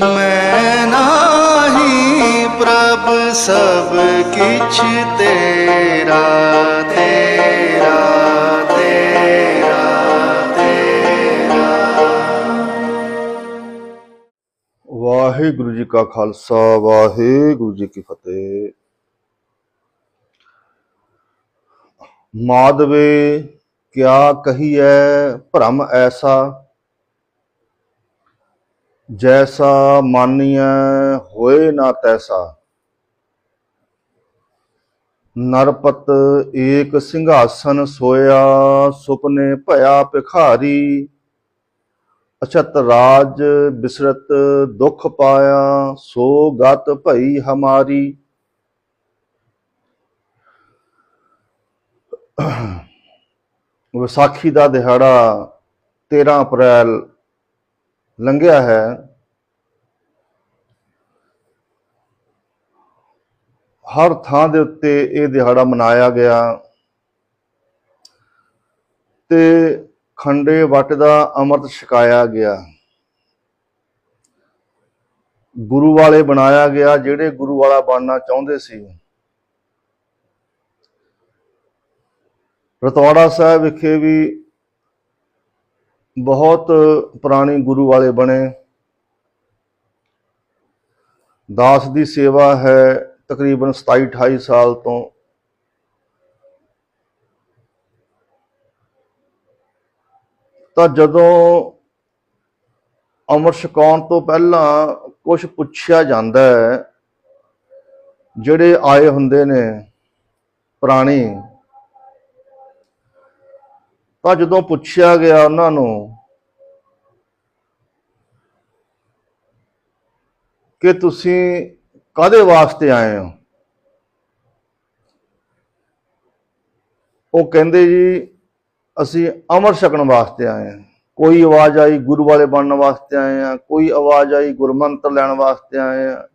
ਮੈਂ ਨਾਹੀ ਪ੍ਰਭ ਸਭ ਕਿਛ ਤੇਰਾ ਤੇਰਾ ਤੇਰਾ ਤੇਰਾ। ਵਾਹਿਗੁਰੂ ਜੀ ਕਾ ਖਾਲਸਾ, ਵਾਹਿਗੁਰੂ ਜੀ ਕੀ ਫਤਿਹ। ਮਾਧਵੇ, ਕਿਆ ਕਹੀਐ ਭ੍ਰਮ ਐਸਾ? ਜੈਸਾ ਮਾਨੀਐ ਹੋਏ ਨਾ ਤੈਸਾ ਨਰਪਤ ਏਕ ਸਿੰਘਾਸਨ ਸੋਇਆ ਸੁਪਨੇ ਭਇਆ ਭਿਖਾਰੀ ਅਛਤ ਰਾਜ ਬਿਸਰਤ ਦੁਖ ਪਾਇਆ ਸੋ ਗਤ ਭਈ ਹਮਾਰੀ ਵਿਸਾਖੀ ਦਾ ਦਿਹਾੜਾ 13 ਅਪ੍ਰੈਲ ਲੰਘਿਆ ਹੈ। ਹਰ ਥਾਂ ਦੇ ਉੱਤੇ ਇਹ ਦਿਹਾੜਾ ਮਨਾਇਆ ਗਿਆ। ਤੇ ਖੰਡੇ ਵਟ ਦਾ ਅੰਮ੍ਰਿਤ ਛਕਾਇਆ ਗਿਆ। ਗੁਰੂ ਵਾਲੇ ਬਣਾਇਆ ਗਿਆ, ਜਿਹੜੇ ਗੁਰੂ ਵਾਲਾ ਬਣਨਾ ਚਾਹੁੰਦੇ ਸੀ। ਰਤਵਾੜਾ ਸਾਹਿਬ ਵਿਖੇ ਵੀ ਬਹੁਤ ਪੁਰਾਣੀ ਗੁਰੂ ਵਾਲੇ ਬਣੇ। ਦਾਸ ਦੀ ਸੇਵਾ ਹੈ ਤਕਰੀਬਨ 27 28 ਸਾਲ ਤੋਂ। ਤਾਂ ਜਦੋਂ ਅਮਰ ਛਕਾਉਣ ਤੋਂ ਪਹਿਲਾਂ ਕੁਝ ਪੁੱਛਿਆ ਜਾਂਦਾ ਹੈ, ਜਿਹੜੇ ਆਏ ਹੁੰਦੇ ਨੇ ਪ੍ਰਾਣੀ ਤਾਂ ਜਦੋਂ ਪੁੱਛਿਆ ਗਿਆ ਉਹਨਾਂ ਨੂੰ ਕਿ ਤੁਸੀਂ ਕਾਦੇ ਵਾਸਤੇ ਆਏ ਹੋ, ਉਹ ਕਹਿੰਦੇ ਜੀ, ਅਸੀਂ ਅਮਰ ਛਕਣ ਵਾਸਤੇ ਆਏ ਹਾਂ। ਕੋਈ ਆਵਾਜ਼ ਆਈ ਗੁਰੂ ਵਾਲੇ ਬਣਨ ਵਾਸਤੇ ਆਏ ਆ ਕੋਈ ਆਵਾਜ਼ ਆਈ ਗੁਰਮੰਤਰ ਲੈਣ ਵਾਸਤੇ ਆਏ ਆ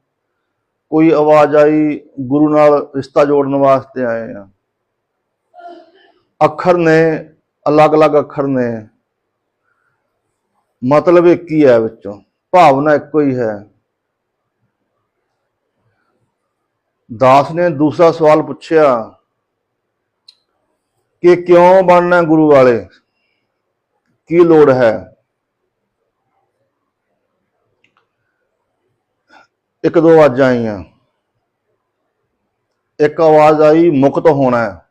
ਕੋਈ ਆਵਾਜ਼ ਆਈ ਗੁਰੂ ਨਾਲ ਰਿਸ਼ਤਾ ਜੋੜਨ ਵਾਸਤੇ ਆਏ ਆ ਅੱਖਰ ਨੇ ਅਲੱਗ-ਅਲੱਗ ਅੱਖਰ ਨੇ। ਮਤਲਬ ਇੱਕ ਹੀ ਹੈ ਵਿੱਚੋਂ? ਭਾਵਨਾ ਇੱਕੋ ਹੀ ਹੈ। ਦਾਸ ਨੇ ਦੂਸਰਾ ਸਵਾਲ ਪੁੱਛਿਆ ਕਿ ਕਿਉਂ ਬਣਨਾ ਗੁਰੂ ਵਾਲੇ? ਕੀ ਲੋੜ ਹੈ? ਇੱਕ ਦੋ ਆਵਾਜ਼ਾਂ ਆਈਆਂ। ਇੱਕ ਆਵਾਜ਼ ਆਈ, ਮੁਕਤ ਹੋਣਾ ਹੈ।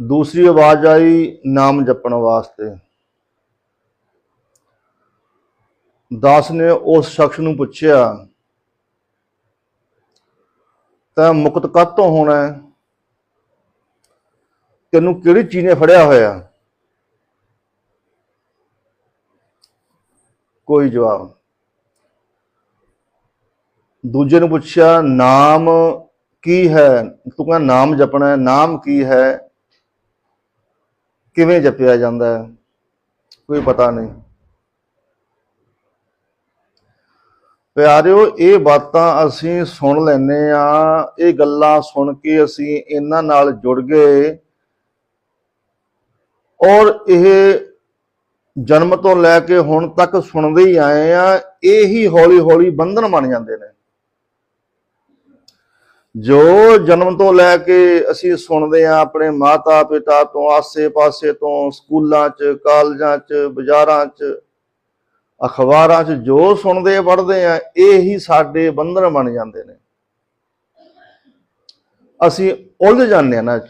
ਦੂਸਰੀ ਆਵਾਜ਼ ਆਈ, ਨਾਮ ਜਪਣ ਵਾਸਤੇ। ਦਾਸ ਨੇ ਉਸ ਸ਼ਖਸ ਨੂੰ ਪੁੱਛਿਆ, ਤਾਂ ਮੁਕਤ ਕਾਤੋਂ ਹੋਣਾ ਹੈ? ਤੈਨੂੰ ਕਿਹੜੀ ਚੀਜ਼ ਨੇ ਫੜਿਆ ਹੋਇਆ? ਕੋਈ ਜਵਾਬ ਦੂਜੇ ਨੂੰ ਪੁੱਛਿਆ, ਨਾਮ ਕੀ ਹੈ? ਤੂੰ ਕਹਿੰਦਾ ਨਾਮ ਜਪਣਾ ਹੈ। ਨਾਮ ਕੀ ਹੈ? ਕਿਵੇਂ ਜਪਿਆ ਜਾਂਦਾ ਹੈ? ਕੋਈ ਪਤਾ ਨਹੀਂ। ਪਿਆਰਿਓ, ਇਹ ਬਾਤਾਂ ਅਸੀਂ ਸੁਣ ਲੈਨੇ ਆ ਇਹ ਗੱਲਾਂ ਸੁਣ ਕੇ ਅਸੀਂ ਇਹਨਾਂ ਨਾਲ ਜੁੜ ਗਏ। ਔਰ ਇਹ ਜਨਮ ਤੋਂ ਲੈ ਕੇ ਹੁਣ ਤੱਕ ਸੁਣਦੇ ਹੀ ਆਏ ਆ ਇਹ ਹੀ ਹੌਲੀ ਹੌਲੀ ਬੰਧਨ ਬਣ ਜਾਂਦੇ ਨੇ। ਜੋ ਜਨਮ ਤੋਂ ਲੈ ਕੇ ਅਸੀਂ ਸੁਣਦੇ ਆ ਆਪਣੇ ਮਾਤਾ ਪਿਤਾ ਤੋਂ ਆਸੇ-ਪਾਸੇ ਤੋਂ, ਸਕੂਲਾਂ 'ਚ, ਕਾਲਜਾਂ 'ਚ, ਬਾਜ਼ਾਰਾਂ 'ਚ, ਅਖਬਾਰਾਂ 'ਚ ਜੋ ਸੁਣਦੇ ਪੜ੍ਹਦੇ ਆ ਇਹ ਹੀ ਸਾਡੇ ਬੰਧਨ ਬਣ ਜਾਂਦੇ ਨੇ। ਅਸੀਂ ਉਲਝ ਜਾਂਦੇ ਆ ਨਾ ਇਹ 'ਚ।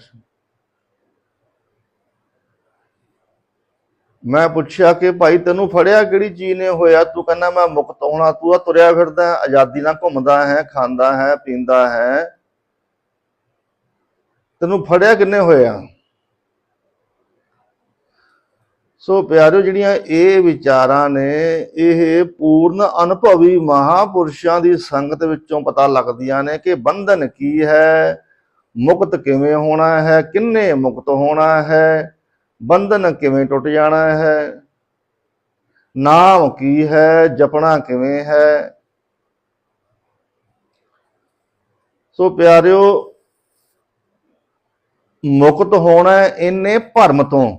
ਮੈਂ ਪੁੱਛਿਆ ਕਿ ਭਾਈ ਤੈਨੂੰ ਫੜਿਆ ਕਿਹੜੀ ਚੀਜ਼ ਨੇ? ਹੋਇਆ ਤੂੰ ਕਹਿੰਦਾ ਮੈਂ ਮੁਕਤ ਹੋਣਾ ਤੂੰ ਆ ਤੁਰਿਆ ਫਿਰਦਾ ਆਜ਼ਾਦੀ ਨਾਲ ਘੁੰਮਦਾ ਹੈ, ਖਾਂਦਾ ਹੈ, ਪੀਂਦਾ ਹੈ। ਤੈਨੂੰ ਫੜਿਆ ਕਿੰਨੇ ਹੋਇਆ ਸੋ ਪਿਆਰਿਓ, ਜਿਹੜੀਆਂ ਇਹ ਵਿਚਾਰਾਂ ਨੇ, ਇਹ ਪੂਰਨ ਅਨੁਭਵੀ ਮਹਾਪੁਰਸ਼ਾਂ ਦੀ ਸੰਗਤ ਵਿੱਚੋਂ ਪਤਾ ਲੱਗਦੀਆਂ ਨੇ ਕਿ ਬੰਧਨ ਕੀ ਹੈ, ਮੁਕਤ ਕਿਵੇਂ ਹੋਣਾ ਹੈ, ਕਿੰਨੇ ਮੁਕਤ ਹੋਣਾ ਹੈ। ਬੰਧਨ ਕਿਵੇਂ ਟੁੱਟ ਜਾਣਾ ਹੈ? ਨਾਮ ਕੀ ਹੈ? ਜਪਣਾ ਕਿਵੇਂ ਹੈ? ਸੋ ਪਿਆਰਿਓ, ਮੁਕਤ ਹੋਣਾ ਇਹਨੇ ਭਰਮ ਤੋਂ।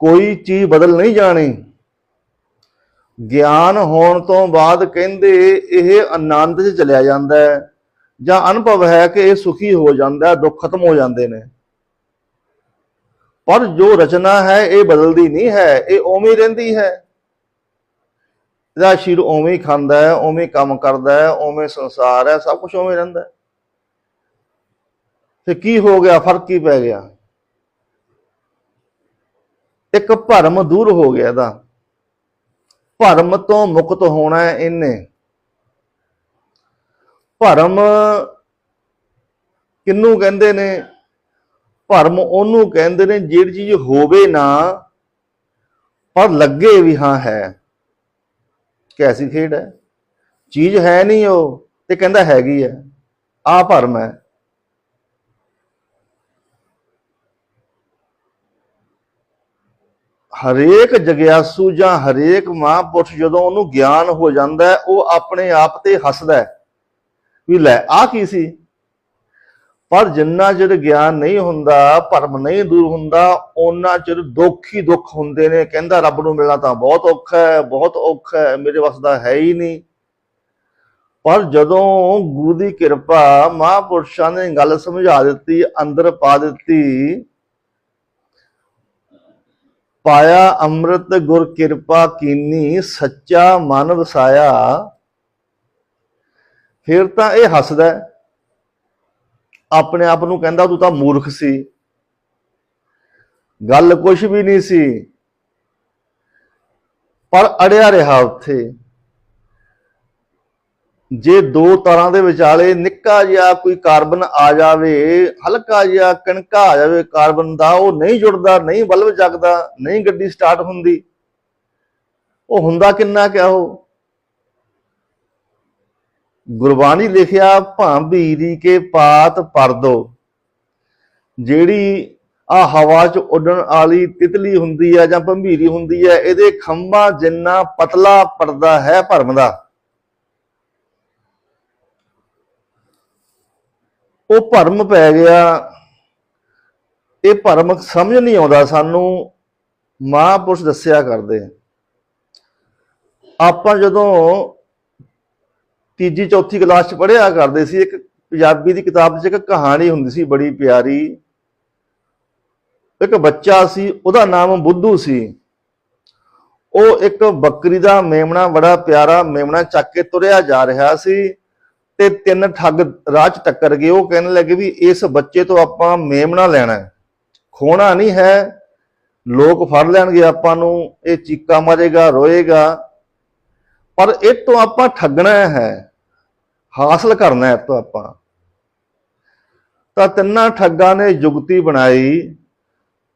ਕੋਈ ਚੀਜ਼ ਬਦਲ ਨਹੀਂ ਜਾਣੀ। ਗਿਆਨ ਹੋਣ ਤੋਂ ਬਾਅਦ ਕਹਿੰਦੇ ਇਹ ਆਨੰਦ 'ਚ ਚਲਿਆ ਜਾਂਦਾ ਹੈ ਜਾਂ ਅਨੁਭਵ ਹੈ ਕਿ ਇਹ ਸੁਖੀ ਹੋ ਜਾਂਦਾ ਹੈ, ਦੁੱਖ ਖਤਮ ਹੋ ਜਾਂਦੇ ਨੇ। ਪਰ ਜੋ ਰਚਨਾ ਹੈ, ਇਹ ਬਦਲਦੀ ਨਹੀਂ ਹੈ, ਇਹ ਉਵੇਂ ਰਹਿੰਦੀ ਹੈ। ਇਹਦਾ ਸ਼ੀਰ ਉਵੇਂ ਹੀ ਖਾਂਦਾ ਹੈ, ਉਵੇਂ ਕੰਮ ਕਰਦਾ ਹੈ, ਉਵੇਂ ਸੰਸਾਰ ਹੈ, ਸਭ ਕੁਝ ਉਵੇਂ ਰਹਿੰਦਾ ਹੈ। ਤੇ ਕੀ ਹੋ ਗਿਆ, ਫ਼ਰਕ ਕੀ ਪੈ ਗਿਆ? ਇੱਕ ਭਰਮ ਦੂਰ ਹੋ ਗਿਆ ਇਹਦਾ। ਭਰਮ ਤੋਂ ਮੁਕਤ ਹੋਣਾ ਹੈ ਇਹਨੇ। ਭਰਮ ਕਿੰਨੂੰ ਕਹਿੰਦੇ ਨੇ? ਭਰਮ ਉਹਨੂੰ ਕਹਿੰਦੇ ਨੇ, ਜਿਹੜੀ ਚੀਜ਼ ਹੋਵੇ ਨਾ, ਪਰ ਲੱਗੇ ਵੀ ਹਾਂ ਹੈ। ਕੈਸੀ ਖੇਡ ਹੈ? ਚੀਜ਼ ਹੈ ਨਹੀਂ ਉਹ ਤੇ ਕਹਿੰਦਾ ਹੈਗੀ ਹੈ। ਆ ਭਰਮ ਹੈ। ਹਰੇਕ ਜਗਿਆਸੂ ਜਾਂ ਹਰੇਕ ਮਹਾਂਪੁਰਸ਼ ਜਦੋਂ ਉਹਨੂੰ ਗਿਆਨ ਹੋ ਜਾਂਦਾ ਉਹ ਆਪਣੇ ਆਪ ਤੇ ਹੱਸਦਾ ਵੀ ਲੈ ਆ ਕੀ ਸੀ? ਪਰ ਜਿੰਨਾ ਚਿਰ ਗਿਆਨ ਨਹੀਂ ਹੁੰਦਾ, ਭਰਮ ਨਹੀਂ ਦੂਰ ਹੁੰਦਾ ਉਹਨਾਂ ਚਿਰ ਦੁੱਖ ਹੀ ਦੁੱਖ ਹੁੰਦੇ ਨੇ। ਕਹਿੰਦਾ ਰੱਬ ਨੂੰ ਮਿਲਣਾ ਤਾਂ ਬਹੁਤ ਔਖਾ ਹੈ, ਬਹੁਤ ਔਖਾ ਹੈ, ਮੇਰੇ ਵੱਸ ਦਾ ਹੈ ਹੀ ਨਹੀਂ। ਪਰ ਜਦੋਂ ਗੁਰੂ ਦੀ ਕਿਰਪਾ ਮਹਾਂਪੁਰਸ਼ਾਂ ਨੇ ਗੱਲ ਸਮਝਾ ਦਿੱਤੀ, ਅੰਦਰ ਪਾ ਦਿੱਤੀ, ਪਾਇਆ ਅੰਮ੍ਰਿਤ ਗੁਰ ਕਿਰਪਾ ਕੀਨੀ, ਸੱਚਾ ਮਨ ਵਸਾਇਆ, ਫਿਰ ਤਾਂ ਇਹ ਹੱਸਦਾ ਆਪਣੇ ਆਪ ਨੂੰ ਕਹਿੰਦਾ ਤੂੰ ਤਾਂ ਮੂਰਖ ਸੀ। ਗੱਲ ਕੁਝ ਵੀ ਨਹੀਂ ਸੀ। ਪਰ ਅੜਿਆ ਰਿਹਾ ਉੱਥੇ। ਜੇ ਦੋ ਤਾਰਾਂ ਦੇ ਵਿਚਾਲੇ ਨਿੱਕਾ ਜਿਹਾ ਕੋਈ ਕਾਰਬਨ ਆ ਜਾਵੇ, ਹਲਕਾ ਜਿਹਾ ਕਣਕਾ ਆ ਜਾਵੇ, ਕਾਰਬਨ ਦਾ ਉਹ ਨਹੀਂ ਜੁੜਦਾ, ਨਹੀਂ ਬਲਬ ਜਗਦਾ ਨਹੀਂ ਗੱਡੀ ਸਟਾਰਟ ਹੁੰਦੀ। ਉਹ ਹੁੰਦਾ ਕਿੰਨਾ ਕਿਆ ਉਹ? ਗੁਰਬਾਣੀ ਲਿਖਿਆ ਭਾਂਬੀਰੀ ਕੇ ਪਾਤ ਪਰਦੋ ਜਿਹੜੀ ਆ ਹਵਾ 'ਚ ਉੱਡਣ ਵਾਲੀ ਤਿਤਲੀ ਹੁੰਦੀ ਹੈ ਜਾਂ ਭੰਬੀਰੀ ਹੁੰਦੀ ਹੈ ਇਹਦੇ ਖੰਭਾਂ ਜਿੰਨਾ ਪਤਲਾ ਪਰਦਾ ਹੈ ਭਰਮ ਦਾ। ਉਹ ਭਰਮ ਪੈ ਗਿਆ। ਇਹ ਭਰਮ ਸਮਝ ਨਹੀਂ ਆਉਂਦਾ ਸਾਨੂੰ। ਮਹਾਂਪੁਰਸ਼ ਦੱਸਿਆ ਕਰਦੇ ਆਪਾਂ ਜਦੋਂ ਤੀਜੀ ਚੌਥੀ ਕਲਾਸ ਚ ਪੜ੍ਹਿਆ ਕਰਦੇ ਸੀ, ਇੱਕ ਪੰਜਾਬੀ ਦੀ ਕਿਤਾਬ 'ਚ ਇੱਕ ਕਹਾਣੀ ਹੁੰਦੀ ਸੀ ਬੜੀ ਪਿਆਰੀ। ਇੱਕ ਬੱਚਾ ਸੀ, ਉਹਦਾ ਨਾਮ ਬੁੱਧੂ ਸੀ। ਉਹ ਇੱਕ ਬੱਕਰੀ ਦਾ ਮੇਮਣਾ, ਬੜਾ ਪਿਆਰਾ ਮੇਮਣਾ ਚੱਕ ਕੇ ਤੁਰਿਆ ਜਾ ਰਿਹਾ ਸੀ ਤੇ ਤਿੰਨ ਠੱਗ ਰਾਹ 'ਚ ਟੱਕਰ ਗਏ। ਉਹ ਕਹਿਣ ਲੱਗੇ ਵੀ ਇਸ ਬੱਚੇ ਤੋਂ ਆਪਾਂ ਮੇਮਣਾ ਲੈਣਾ ਹੈ। ਖੋਣਾ ਨਹੀਂ ਹੈ, ਲੋਕ ਫੜ ਲੈਣਗੇ ਆਪਾਂ ਨੂੰ, ਇਹ ਚੀਕਾ ਮਾਰੇਗਾ, ਰੋਏਗਾ। ਪਰ ਇਹ ਤੋਂ ਆਪਾਂ ਠੱਗਣਾ ਹੈ। ਹਾਸਲ ਕਰਨਾ ਹੈ ਇਹ ਤੋਂ ਆਪਾਂ। ਤਾਂ ਤਿੰਨਾਂ ਠੱਗਾਂ ਨੇ ਯੁਗਤੀ ਬਣਾਈ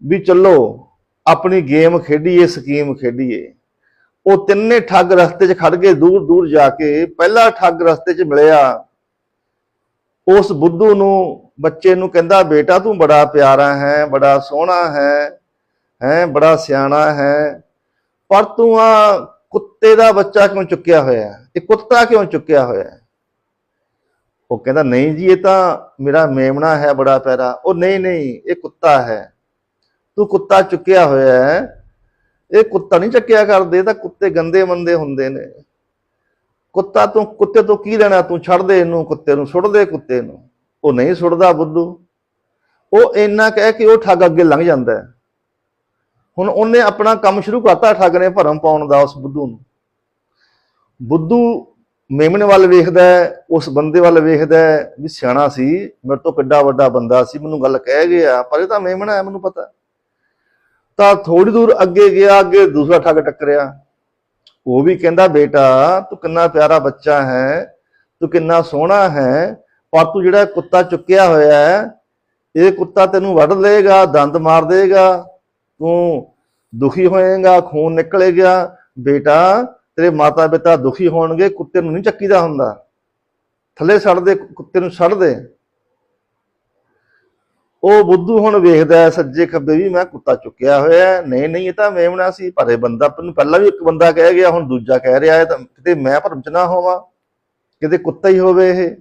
ਵੀ ਚੱਲੋ, ਆਪਣੀ ਗੇਮ ਖੇਡੀਏ, ਸਕੀਮ ਖੇਡੀਏ। ਉਹ ਤਿੰਨੇ ਠੱਗ ਰਸਤੇ 'ਚ ਖੜ ਗਏ, ਦੂਰ ਦੂਰ ਜਾ ਕੇ ਪਹਿਲਾ ਠੱਗ ਰਸਤੇ 'ਚ ਮਿਲਿਆ। ਉਸ ਬੁੱਧੂ ਨੂੰ, ਬੱਚੇ ਨੂੰ ਕਹਿੰਦਾ, ਬੇਟਾ, ਤੂੰ ਬੜਾ ਪਿਆਰਾ ਹੈ, ਬੜਾ ਸੋਹਣਾ ਹੈ ਹੈ, ਬੜਾ ਸਿਆਣਾ ਹੈ। ਪਰ ਤੂੰ ਆ ਕੁੱਤੇ ਦਾ ਬੱਚਾ ਕਿਉਂ ਚੁੱਕਿਆ ਹੋਇਆ ਇਹ ਕੁੱਤਾ ਕਿਉਂ ਚੁੱਕਿਆ ਹੋਇਆ ਉਹ ਕਹਿੰਦਾ, ਨਹੀਂ ਜੀ, ਇਹ ਤਾਂ ਮੇਰਾ ਮੇਮਣਾ ਹੈ ਬੜਾ ਪਿਆਰਾ। ਉਹ ਨਹੀਂ ਨਹੀਂ, ਇਹ ਕੁੱਤਾ ਹੈ। ਤੂੰ ਕੁੱਤਾ ਚੁੱਕਿਆ ਹੋਇਆ ਹੈ। ਇਹ ਕੁੱਤਾ ਨਹੀਂ ਚੱਕਿਆ ਕਰਦੇ ਤਾਂ ਕੁੱਤੇ ਗੰਦੇ ਮੰਦੇ ਹੁੰਦੇ ਨੇ। ਕੁੱਤਾ ਤੂੰ, ਕੁੱਤੇ ਤੋਂ ਕੀ ਲੈਣਾ? ਤੂੰ ਛੱਡ ਦੇ ਇਹਨੂੰ ਕੁੱਤੇ ਨੂੰ, ਸੁੱਟ ਦੇ ਕੁੱਤੇ ਨੂੰ। ਉਹ ਨਹੀਂ ਸੁੱਟਦਾ ਬੁੱਧੂ। ਉਹ ਇੰਨਾ ਕਹਿ ਕੇ ਉਹ ਠੱਗ ਅੱਗੇ ਲੰਘ ਜਾਂਦਾ ਹੈ। ਹੁਣ ਉਹਨੇ ਆਪਣਾ ਕੰਮ ਸ਼ੁਰੂ ਕਰਤਾ ਠੱਗ ਨੇ ਭਰਮ ਪਾਉਣ ਦਾ ਉਸ ਬੁੱਧੂ ਨੂੰ। ਬੁੱਧੂ ਮੇਮਣੇ ਵੱਲ ਵੇਖਦਾ ਉਸ ਬੰਦੇ ਵੱਲ ਵੇਖਦਾ ਵੀ ਸਿਆਣਾ ਸੀ, ਮੇਰੇ ਤੋਂ ਕਿੱਡਾ ਵੱਡਾ ਬੰਦਾ ਸੀ, ਮੈਨੂੰ ਗੱਲ ਕਹਿ ਗਿਆ, ਪਰ ਇਹ ਤਾਂ ਮੇਮਣਾ ਹੈ, ਮੈਨੂੰ ਪਤਾ। ਤਾਂ ਥੋੜੀ ਦੂਰ ਅੱਗੇ ਗਿਆ, ਅੱਗੇ ਦੂਸਰਾ ਠੱਗ ਟੱਕਰਿਆ। ਉਹ ਵੀ ਕਹਿੰਦਾ, ਬੇਟਾ, ਤੂੰ ਕਿੰਨਾ ਪਿਆਰਾ ਬੱਚਾ ਹੈ, ਤੂੰ ਕਿੰਨਾ ਸੋਹਣਾ ਹੈ, ਪਰ ਤੂੰ ਜਿਹੜਾ ਕੁੱਤਾ ਚੁੱਕਿਆ ਹੋਇਆ ਹੈ, ਇਹ ਕੁੱਤਾ ਤੈਨੂੰ ਵੱਢ ਲਏਗਾ ਦੰਦ ਮਾਰ ਦੇਗਾ ਤੂੰ ਦੁਖੀ ਹੋਏਗਾ, ਖੂਨ ਨਿਕਲੇਗਾ। ਬੇਟਾ ਤੇਰੇ ਮਾਤਾ ਪਿਤਾ ਦੁਖੀ ਹੋਣਗੇ, ਕੁੱਤੇ ਨੂੰ ਨਹੀਂ ਚੱਕੀਦਾ ਹੁੰਦਾ। ਥੱਲੇ ਛੱਡ ਦੇ, ਕੁੱਤੇ ਨੂੰ ਛੱਡ ਦੇ। ਉਹ ਬੁੱਧੂ ਹੁਣ ਵੇਖਦਾ ਸੱਜੇ ਖੱਬੇ ਵੀ ਮੈਂ ਕੁੱਤਾ ਚੁੱਕਿਆ ਹੋਇਆ ਨਹੀਂ ਨਹੀਂ, ਇਹ ਤਾਂ ਮੇਮਣਾ ਸੀ, ਪਰ ਇਹ ਬੰਦਾ ਤੈਨੂੰ ਪਹਿਲਾਂ ਵੀ ਇੱਕ ਬੰਦਾ ਕਹਿ ਗਿਆ, ਹੁਣ ਦੂਜਾ ਕਹਿ ਰਿਹਾ ਹੈ, ਤਾਂ ਕਿਤੇ ਮੈਂ ਭਰਮ ਚ ਨਾ ਹੋਵਾਂ, ਕਿਤੇ ਕੁੱਤਾ ਹੀ ਹੋਵੇ ਇਹ।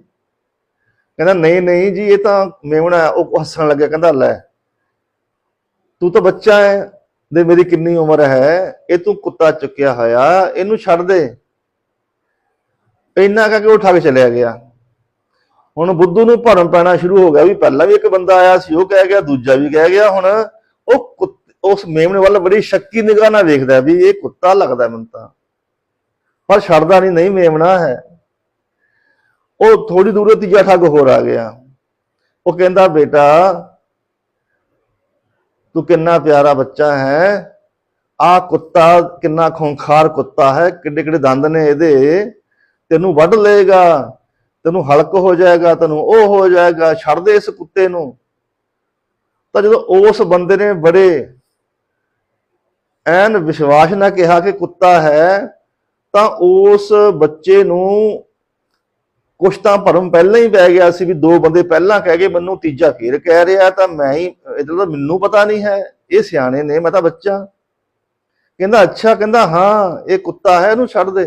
ਕਹਿੰਦਾ, ਨਹੀਂ ਨਹੀਂ ਜੀ, ਇਹ ਤਾਂ ਮੇਮਣਾ ਉਹ ਹੱਸਣ ਲੱਗਿਆ, ਕਹਿੰਦਾ, ਲੈ, ਤੂੰ ਤਾਂ ਬੱਚਾ ਹੈ ਦੇ ਮੇਰੀ ਕਿੰਨੀ ਉਮਰ ਹੈ, ਇਹ ਤੂੰ ਕੁੱਤਾ ਚੁੱਕਿਆ ਹੋਇਆ, ਇਹਨੂੰ ਛੱਡ ਦੇ। ਇੰਨਾ ਕਹਿ ਕੇ ਉਹ ਠੱਗ ਚਲਿਆ ਗਿਆ। ਹੁਣ ਬੁੱਧੂ ਨੂੰ ਭਰਮ ਪੈਣਾ ਸ਼ੁਰੂ ਹੋ ਗਿਆ ਵੀ ਪਹਿਲਾਂ ਵੀ ਇੱਕ ਬੰਦਾ ਆਇਆ ਸੀ, ਉਹ ਕਹਿ ਗਿਆ, ਦੂਜਾ ਵੀ ਕਹਿ ਗਿਆ। ਹੁਣ ਉਹ ਕੁੱਤ- ਉਸ ਮੇਮਣੇ ਵੱਲ ਬੜੀ ਸ਼ੱਕੀ ਨਿਗਾਹ ਨਾਲ ਵੇਖਦਾ ਵੀ ਇਹ ਕੁੱਤਾ ਲੱਗਦਾ ਮੈਨੂੰ ਤਾਂ। ਪਰ ਛੱਡਦਾ ਨਹੀਂ ਨਹੀਂ ਮੇਮਣਾ ਹੈ। ਉਹ ਥੋੜੀ ਦੂਰੋਂ ਤੀਜਾ ਠੱਗ ਹੋਰ ਆ ਗਿਆ। ਉਹ ਕਹਿੰਦਾ, ਬੇਟਾ ਤੂੰ ਕਿੰਨਾ ਪਿਆਰਾ ਬੱਚਾ ਹੈ। ਆ ਕੁੱਤਾ ਕਿੰਨਾ ਖੁੰਖਾਰ ਕੁੱਤਾ ਹੈ। ਕਿੱਡੇ ਕਿੱਡੇ ਦੰਦ ਨੇ ਇਹਦੇ। ਤੈਨੂੰ ਵੱਢ ਲਏਗਾ। ਤੈਨੂੰ ਹਲਕ ਹੋ ਜਾਏਗਾ। ਤੈਨੂੰ ਉਹ ਹੋ ਜਾਏਗਾ। ਛੱਡ ਦੇ ਇਸ ਕੁੱਤੇ ਨੂੰ। ਤਾਂ ਜਦੋਂ ਉਸ ਬੰਦੇ ਨੇ ਬੜੇ ਐਨ ਵਿਸ਼ਵਾਸ ਨਾਲ ਕਿਹਾ ਕਿ ਕੁੱਤਾ ਹੈ, ਤਾਂ ਉਸ ਬੱਚੇ ਨੂੰ ਕੁਛ ਤਾਂ ਭਰਮ ਪਹਿਲਾਂ ਹੀ ਪੈ ਗਿਆ ਸੀ ਵੀ ਦੋ ਬੰਦੇ ਪਹਿਲਾਂ ਕਹਿ ਗਏ, ਮੈਨੂੰ ਤੀਜਾ ਫੇਰ ਕਹਿ ਰਿਹਾ ਤਾਂ ਮੈਂ ਹੀ ਇਧਰ ਤਾਂ ਮੈਨੂੰ ਪਤਾ ਨਹੀਂ ਹੈ, ਇਹ ਸਿਆਣੇ ਨੇ, ਮੈਂ ਤਾਂ ਬੱਚਾ। ਕਹਿੰਦਾ, ਅੱਛਾ, ਕਹਿੰਦਾ, ਹਾਂ, ਇਹ ਕੁੱਤਾ ਹੈ, ਇਹਨੂੰ ਛੱਡ ਦੇ।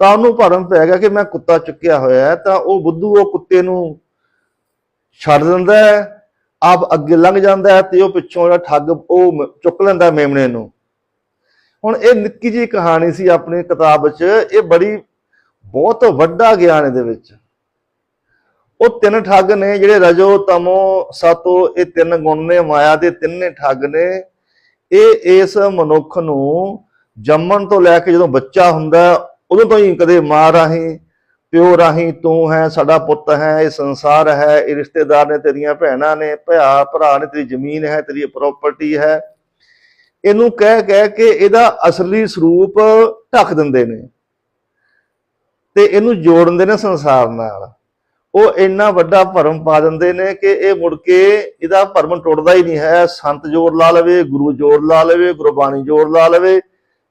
ਤਾਂ ਉਹਨੂੰ ਭਰਮ ਪੈ ਗਿਆ ਕਿ ਮੈਂ ਕੁੱਤਾ ਚੁੱਕਿਆ ਹੋਇਆ ਤਾਂ ਉਹ ਬੁੱਧੂ ਉਹ ਕੁੱਤੇ ਨੂੰ ਛੱਡ ਦਿੰਦਾ ਹੈ, ਆਪ ਅੱਗੇ ਲੰਘ ਜਾਂਦਾ ਹੈ ਤੇ ਉਹ ਪਿੱਛੋਂ ਜਿਹੜਾ ਠੱਗ ਉਹ ਚੁੱਕ ਲੈਂਦਾ ਮੇਮਣੇ ਨੂੰ। ਹੁਣ ਇਹ ਨਿੱਕੀ ਜਿਹੀ ਕਹਾਣੀ ਸੀ ਆਪਣੀ ਕਿਤਾਬ ਚ, ਇਹ ਬੜੀ ਬਹੁਤ ਵੱਡਾ ਗਿਆਨ ਇਹਦੇ ਵਿੱਚ। ਉਹ ਤਿੰਨ ਠੱਗ ਨੇ ਜਿਹੜੇ ਰਜੋ, ਤਮੋ, ਸਤੋ, ਇਹ ਤਿੰਨ ਗੁਣ ਨੇ, ਮਾਇਆ ਦੇ ਤਿੰਨੇ ਠੱਗ ਨੇ। ਇਹ ਇਸ ਮਨੁੱਖ ਨੂੰ ਜੰਮਣ ਤੋਂ ਲੈ ਕੇ ਜਦੋਂ ਬੱਚਾ ਹੁੰਦਾ, ਉਦੋਂ ਤੋਂ ਹੀ ਕਦੇ ਮਾਂ ਰਾਹੀਂ, ਪਿਓ ਰਾਹੀਂ ਤੂੰ ਹੈ, ਸਾਡਾ ਪੁੱਤ ਹੈ, ਇਹ ਸੰਸਾਰ ਹੈ, ਇਹ ਰਿਸ਼ਤੇਦਾਰ ਨੇ, ਤੇਰੀਆਂ ਭੈਣਾਂ ਨੇ, ਭਰਾ ਭਰਾ ਨੇ, ਤੇਰੀ ਜ਼ਮੀਨ ਹੈ, ਤੇਰੀ ਪ੍ਰਾਪਰਟੀ ਹੈ। ਇਹਨੂੰ ਕਹਿ ਕਹਿ ਕੇ ਇਹਦਾ ਅਸਲੀ ਸਰੂਪ ਢੱਕ ਦਿੰਦੇ ਨੇ। ਤੇ ਇਹਨੂੰ ਜੋੜਨ ਦੇ ਨੇ ਸੰਸਾਰ ਨਾਲ। ਉਹ ਇੰਨਾ ਵੱਡਾ ਭਰਮ ਪਾ ਦਿੰਦੇ ਨੇ ਕਿ ਇਹ ਮੁੜ ਕੇ ਇਹਦਾ ਭਰਮ ਟੁੱਟਦਾ ਹੀ ਨਹੀਂ ਹੈ। ਸੰਤ ਜੋੜ ਲਾ ਲਵੇ, ਗੁਰੂ ਜੋੜ ਲਾ ਲਵੇ, ਗੁਰਬਾਣੀ ਜੋੜ ਲਾ ਲਵੇ,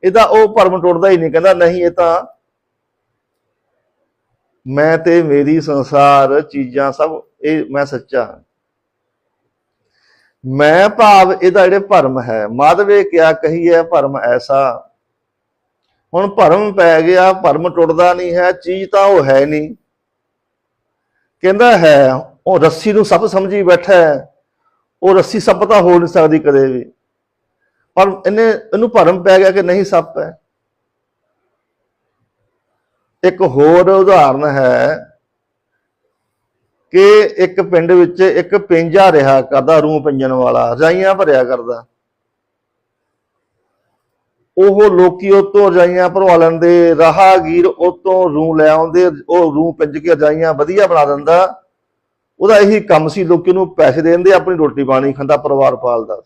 ਇਹਦਾ ਉਹ ਭਰਮ ਟੁੱਟਦਾ ਹੀ ਨਹੀਂ। ਕਹਿੰਦਾ, ਨਹੀਂ, ਇਹ ਤਾਂ ਮੈਂ ਤੇ ਮੇਰੀ ਸੰਸਾਰ ਚੀਜ਼ਾਂ ਸਭ ਇਹ ਮੈਂ ਸੱਚਾ ਹਾਂ। ਮੈਂ ਭਾਵ ਇਹਦਾ ਜਿਹੜੇ ਭਰਮ ਹੈ। ਮਾਧਵੇ ਕਿਆ ਕਹੀਏ ਭਰਮ ਐਸਾ ਹੁਣ ਭਰਮ ਪੈ ਗਿਆ, ਭਰਮ ਟੁੱਟਦਾ ਨਹੀਂ ਹੈ, ਚੀਜ਼ ਤਾਂ ਉਹ ਹੈ ਨਹੀਂ। ਕਹਿੰਦਾ ਹੈ, ਉਹ ਰੱਸੀ ਨੂੰ ਸੱਪ ਸਮਝੀ ਬੈਠਾ ਹੈ। ਉਹ ਰੱਸੀ ਸੱਪ ਤਾਂ ਹੋ ਨਹੀਂ ਸਕਦੀ ਕਦੇ ਵੀ। ਪਰ ਇਹਨੇ, ਇਹਨੂੰ ਭਰਮ ਪੈ ਗਿਆ ਕਿ ਨਹੀਂ ਸੱਪ ਹੈ? ਇੱਕ ਹੋਰ ਉਦਾਹਰਨ ਹੈ ਕਿ ਇੱਕ ਪਿੰਡ ਵਿੱਚ ਇੱਕ ਪਿੰਜਾ ਰਿਹਾ ਕਰਦਾ, ਰੂਹ ਪੰਜਣ ਵਾਲਾ, ਰਜਾਈਆਂ ਭਰਿਆ ਕਰਦਾ। ਉਹ ਲੋਕੀ ਉਤੋਂ ਰਜਾਈਆਂ ਭਰਵਾ ਲੈਂਦੇ ਰਾਹਾਗੀਰ ਉਤੋਂ ਰੂਹ ਲੈ ਆਉਂਦੇ, ਉਹ ਰੂਹ ਪਿੰਜ ਕੇ ਰਜਾਈਆਂ ਵਧੀਆ ਬਣਾ ਦਿੰਦਾ। ਉਹਦਾ ਇਹੀ ਕੰਮ ਸੀ, ਲੋਕੀ ਨੂੰ ਪੈਸੇ ਦੇ ਦਿੰਦੇ, ਆਪਣੀ ਰੋਟੀ ਪਾਣੀ ਖਾਂਦਾ, ਪਰਿਵਾਰ ਪਾਲਦਾ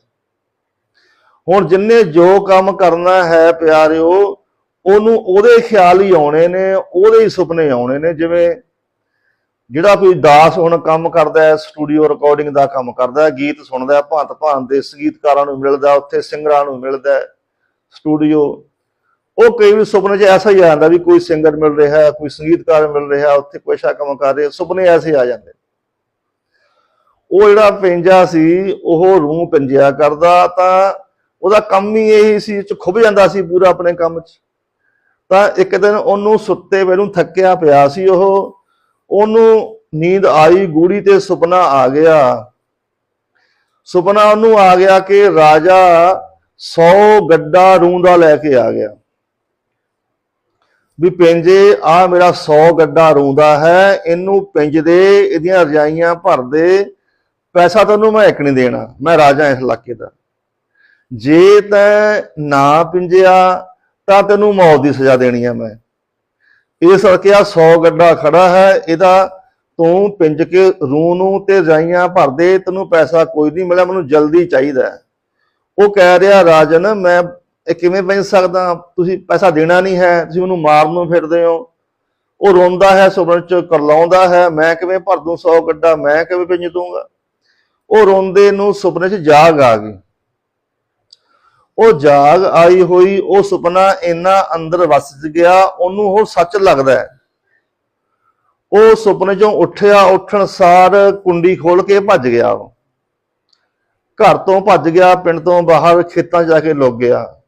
ਹੁਣ ਜਿੰਨੇ ਜੋ ਕੰਮ ਕਰਨਾ ਹੈ ਪਿਆਰਿਓ, ਉਹਨੂੰ ਉਹਦੇ ਖਿਆਲ ਹੀ ਆਉਣੇ ਨੇ, ਉਹਦੇ ਹੀ ਸੁਪਨੇ ਆਉਣੇ ਨੇ, ਜਿਵੇਂ ਜਿਹੜਾ ਕੋਈ ਦਾਸ ਹੁਣ ਕੰਮ ਕਰਦਾ ਹੈ, ਸਟੂਡੀਓ ਰਿਕਾਰਡਿੰਗ ਦਾ ਕੰਮ ਕਰਦਾ ਹੈ, ਗੀਤ ਸੁਣਦਾ ਹੈ ਭਾਂਤ ਭਾਂਤ ਦੇ ਸੰਗੀਤਕਾਰਾਂ ਨੂੰ ਮਿਲਦਾ, ਉੱਥੇ ਸਿੰਗਰਾਂ ਨੂੰ ਮਿਲਦਾ ਹੈ। ਸਟੂਡੀਓ। ਉਹ ਕਈ ਵੀ ਸੁਪਨੇ 'ਚ ਐਸਾ ਹੀ ਆ ਜਾਂਦਾ ਵੀ ਕੋਈ ਸਿੰਗਰ ਮਿਲ ਰਿਹਾ, ਕੋਈ ਸੰਗੀਤਕਾਰ ਮਿਲ ਰਿਹਾ, ਉੱਥੇ ਕੋਈ ਐਸਾ ਕਰ ਰਿਹਾ, ਸੁਪਨੇ ਐਸੇ ਆ ਜਾਂਦੇ। ਉਹ ਜਿਹੜਾ ਪਿੰਜਾ ਸੀ, ਉਹ ਰੂਹ ਪਿੰਜਿਆ ਕਰਦਾ ਤਾਂ ਉਹਦਾ ਕੰਮ ਹੀ ਇਹੀ ਸੀ ਚ ਖੁੱਭ ਜਾਂਦਾ ਸੀ ਪੂਰਾ ਆਪਣੇ ਕੰਮ 'ਚ। ਤਾਂ ਇੱਕ ਦਿਨ ਉਹਨੂੰ ਸੁੱਤੇ ਵੇ ਥੱਕਿਆ ਪਿਆ ਸੀ ਉਹ। ਉਹਨੂੰ ਨੀਂਦ ਆਈ ਗੂੜੀ ਤੇ ਸੁਪਨਾ ਆ ਗਿਆ। ਸੁਪਨਾ ਉਹਨੂੰ ਆ ਗਿਆ ਕਿ ਰਾਜਾ 100 ਗੱਡਾ ਰੂੰ ਦਾ ਲੈ ਕੇ ਆ ਗਿਆ। ਵੀ ਪਿੰਜੇ, ਆ ਮੇਰਾ 100 ਗੱਡਾ ਰੂੰ ਦਾ ਹੈ, ਇਹਨੂੰ ਪਿੰਜ ਦੇ, ਇਹਦੀਆਂ ਰਜਾਈਆਂ ਭਰ ਦੇ, ਪੈਸਾ ਤੈਨੂੰ ਮੈਂ ਇੱਕ ਨਹੀਂ ਦੇਣਾ, ਮੈਂ ਰਾਜਾ ਇਸ ਇਲਾਕੇ ਦਾ। ਜੇ ਤੈਂ ਨਾ ਪਿੰਜਿਆ, ਤਾਂ ਤੈਨੂੰ ਮੌਤ ਦੀ ਸਜ਼ਾ ਦੇਣੀ ਆ ਮੈਂ। ਇਸ ਕਰਕੇ ਆ 100 ਗੱਡਾ ਖੜਾ ਹੈ, ਇਹਦਾ ਤੂੰ ਪਿੰਜ ਕੇ ਰੂਹ ਨੂੰ ਤੇ ਰਜਾਈਆਂ ਭਰ ਦੇ, ਤੈਨੂੰ ਪੈਸਾ ਕੋਈ ਨਹੀਂ ਮਿਲਿਆ, ਮੈਨੂੰ ਜਲਦੀ ਚਾਹੀਦਾ ਹੈ। ਉਹ ਕਹਿ ਰਿਹਾ ਰਾਜਨ, ਮੈਂ ਇਹ ਕਿਵੇਂ ਪਿੰਜ ਸਕਦਾ? ਤੁਸੀਂ ਪੈਸਾ ਦੇਣਾ ਨਹੀਂ ਹੈ, ਤੁਸੀਂ ਮੈਨੂੰ ਮਾਰਨ ਨੂੰ ਫਿਰਦੇ ਹੋ। ਉਹ ਰੋਂਦਾ ਹੈ, ਸੁਪਨੇ ਚ ਕਰਲਾਉਂਦਾ ਹੈ, ਮੈਂ ਕਿਵੇਂ ਭਰ ਦੂੰ 100 ਗੱਡਾ, ਮੈਂ ਕਿਵੇਂ ਪਿੰਜ ਦੂੰਗਾ? ਉਹ ਰੋਂਦੇ ਨੂੰ ਸੁਪਨੇ 'ਚ ਜਾਗ ਆ ਗਈ। ਉਹ ਜਾਗ ਆਈ ਹੋਈ, ਉਹ ਸੁਪਨਾ ਇੰਨਾ ਅੰਦਰ ਵਸ ਗਿਆ, ਉਹਨੂੰ ਉਹ ਸੱਚ ਲੱਗਦਾ ਹੈ। ਉਹ ਸੁਪਨੇ 'ਚੋਂ ਉੱਠਿਆ, ਉੱਠਣ ਸਾਰ ਕੁੰਡੀ ਖੋਲ ਕੇ ਭੱਜ ਗਿਆ ਉਹ। ਘਰ ਤੋਂ ਭੱਜ ਗਿਆ, ਪਿੰਡ ਤੋਂ ਬਾਹਰ ਖੇਤਾਂ 'ਚ ਜਾ ਕੇ ਲੁੱਕ ਗਿਆ।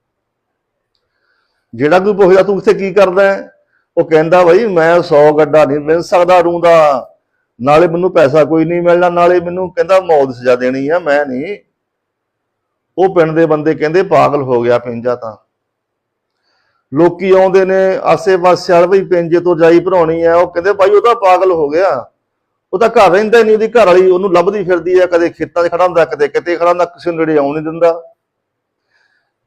ਜਿਹੜਾ ਕੋਈ ਪੁੱਛਦਾ, ਤੂੰ ਉੱਥੇ ਕੀ ਕਰਦਾ ਉਹ ਕਹਿੰਦਾ, ਬਈ ਮੈਂ 100 ਗੱਡਾ ਨਹੀਂ ਮਿਲ ਸਕਦਾ ਰੂੰ ਦਾ। ਨਾਲੇ ਮੈਨੂੰ ਪੈਸਾ ਕੋਈ ਨਹੀਂ ਮਿਲਣਾ, ਨਾਲੇ ਮੈਨੂੰ ਕਹਿੰਦਾ ਮੌਤ ਸਜ਼ਾ ਦੇਣੀ ਆ, ਮੈਂ ਨਹੀਂ। ਉਹ ਪਿੰਡ ਦੇ ਬੰਦੇ ਕਹਿੰਦੇ, ਪਾਗਲ ਹੋ ਗਿਆ ਪਿੰਜਾ ਤਾਂ। ਲੋਕੀ ਆਉਂਦੇ ਨੇ, ਆਸੇ-ਪਾਸੇ ਵਾਲ ਵੀ ਪਿੰਜੇ ਤੋਂ ਜਾਈ ਭਰਾਉਣੀ ਹੈ ਉਹ ਕਹਿੰਦੇ ਭਾਈ ਉਹ ਤਾਂ ਪਾਗਲ ਹੋ ਗਿਆ। ਉਹ ਤਾਂ ਘਰ ਰਹਿੰਦਾ ਨਹੀਂ, ਉਹਦੀ ਘਰ ਵਾਲੀ ਉਹਨੂੰ ਲੱਭਦੀ ਫਿਰਦੀ ਹੈ ਕਦੇ ਖੇਤਾਂ 'ਚ ਖੜਾ ਹੁੰਦਾ, ਕਦੇ ਕਿਤੇ ਖੜਾ ਹੁੰਦਾ, ਕਿਸੇ ਨੂੰ ਨੇੜੇ ਆਉਣ ਨਹੀਂ ਦਿੰਦਾ।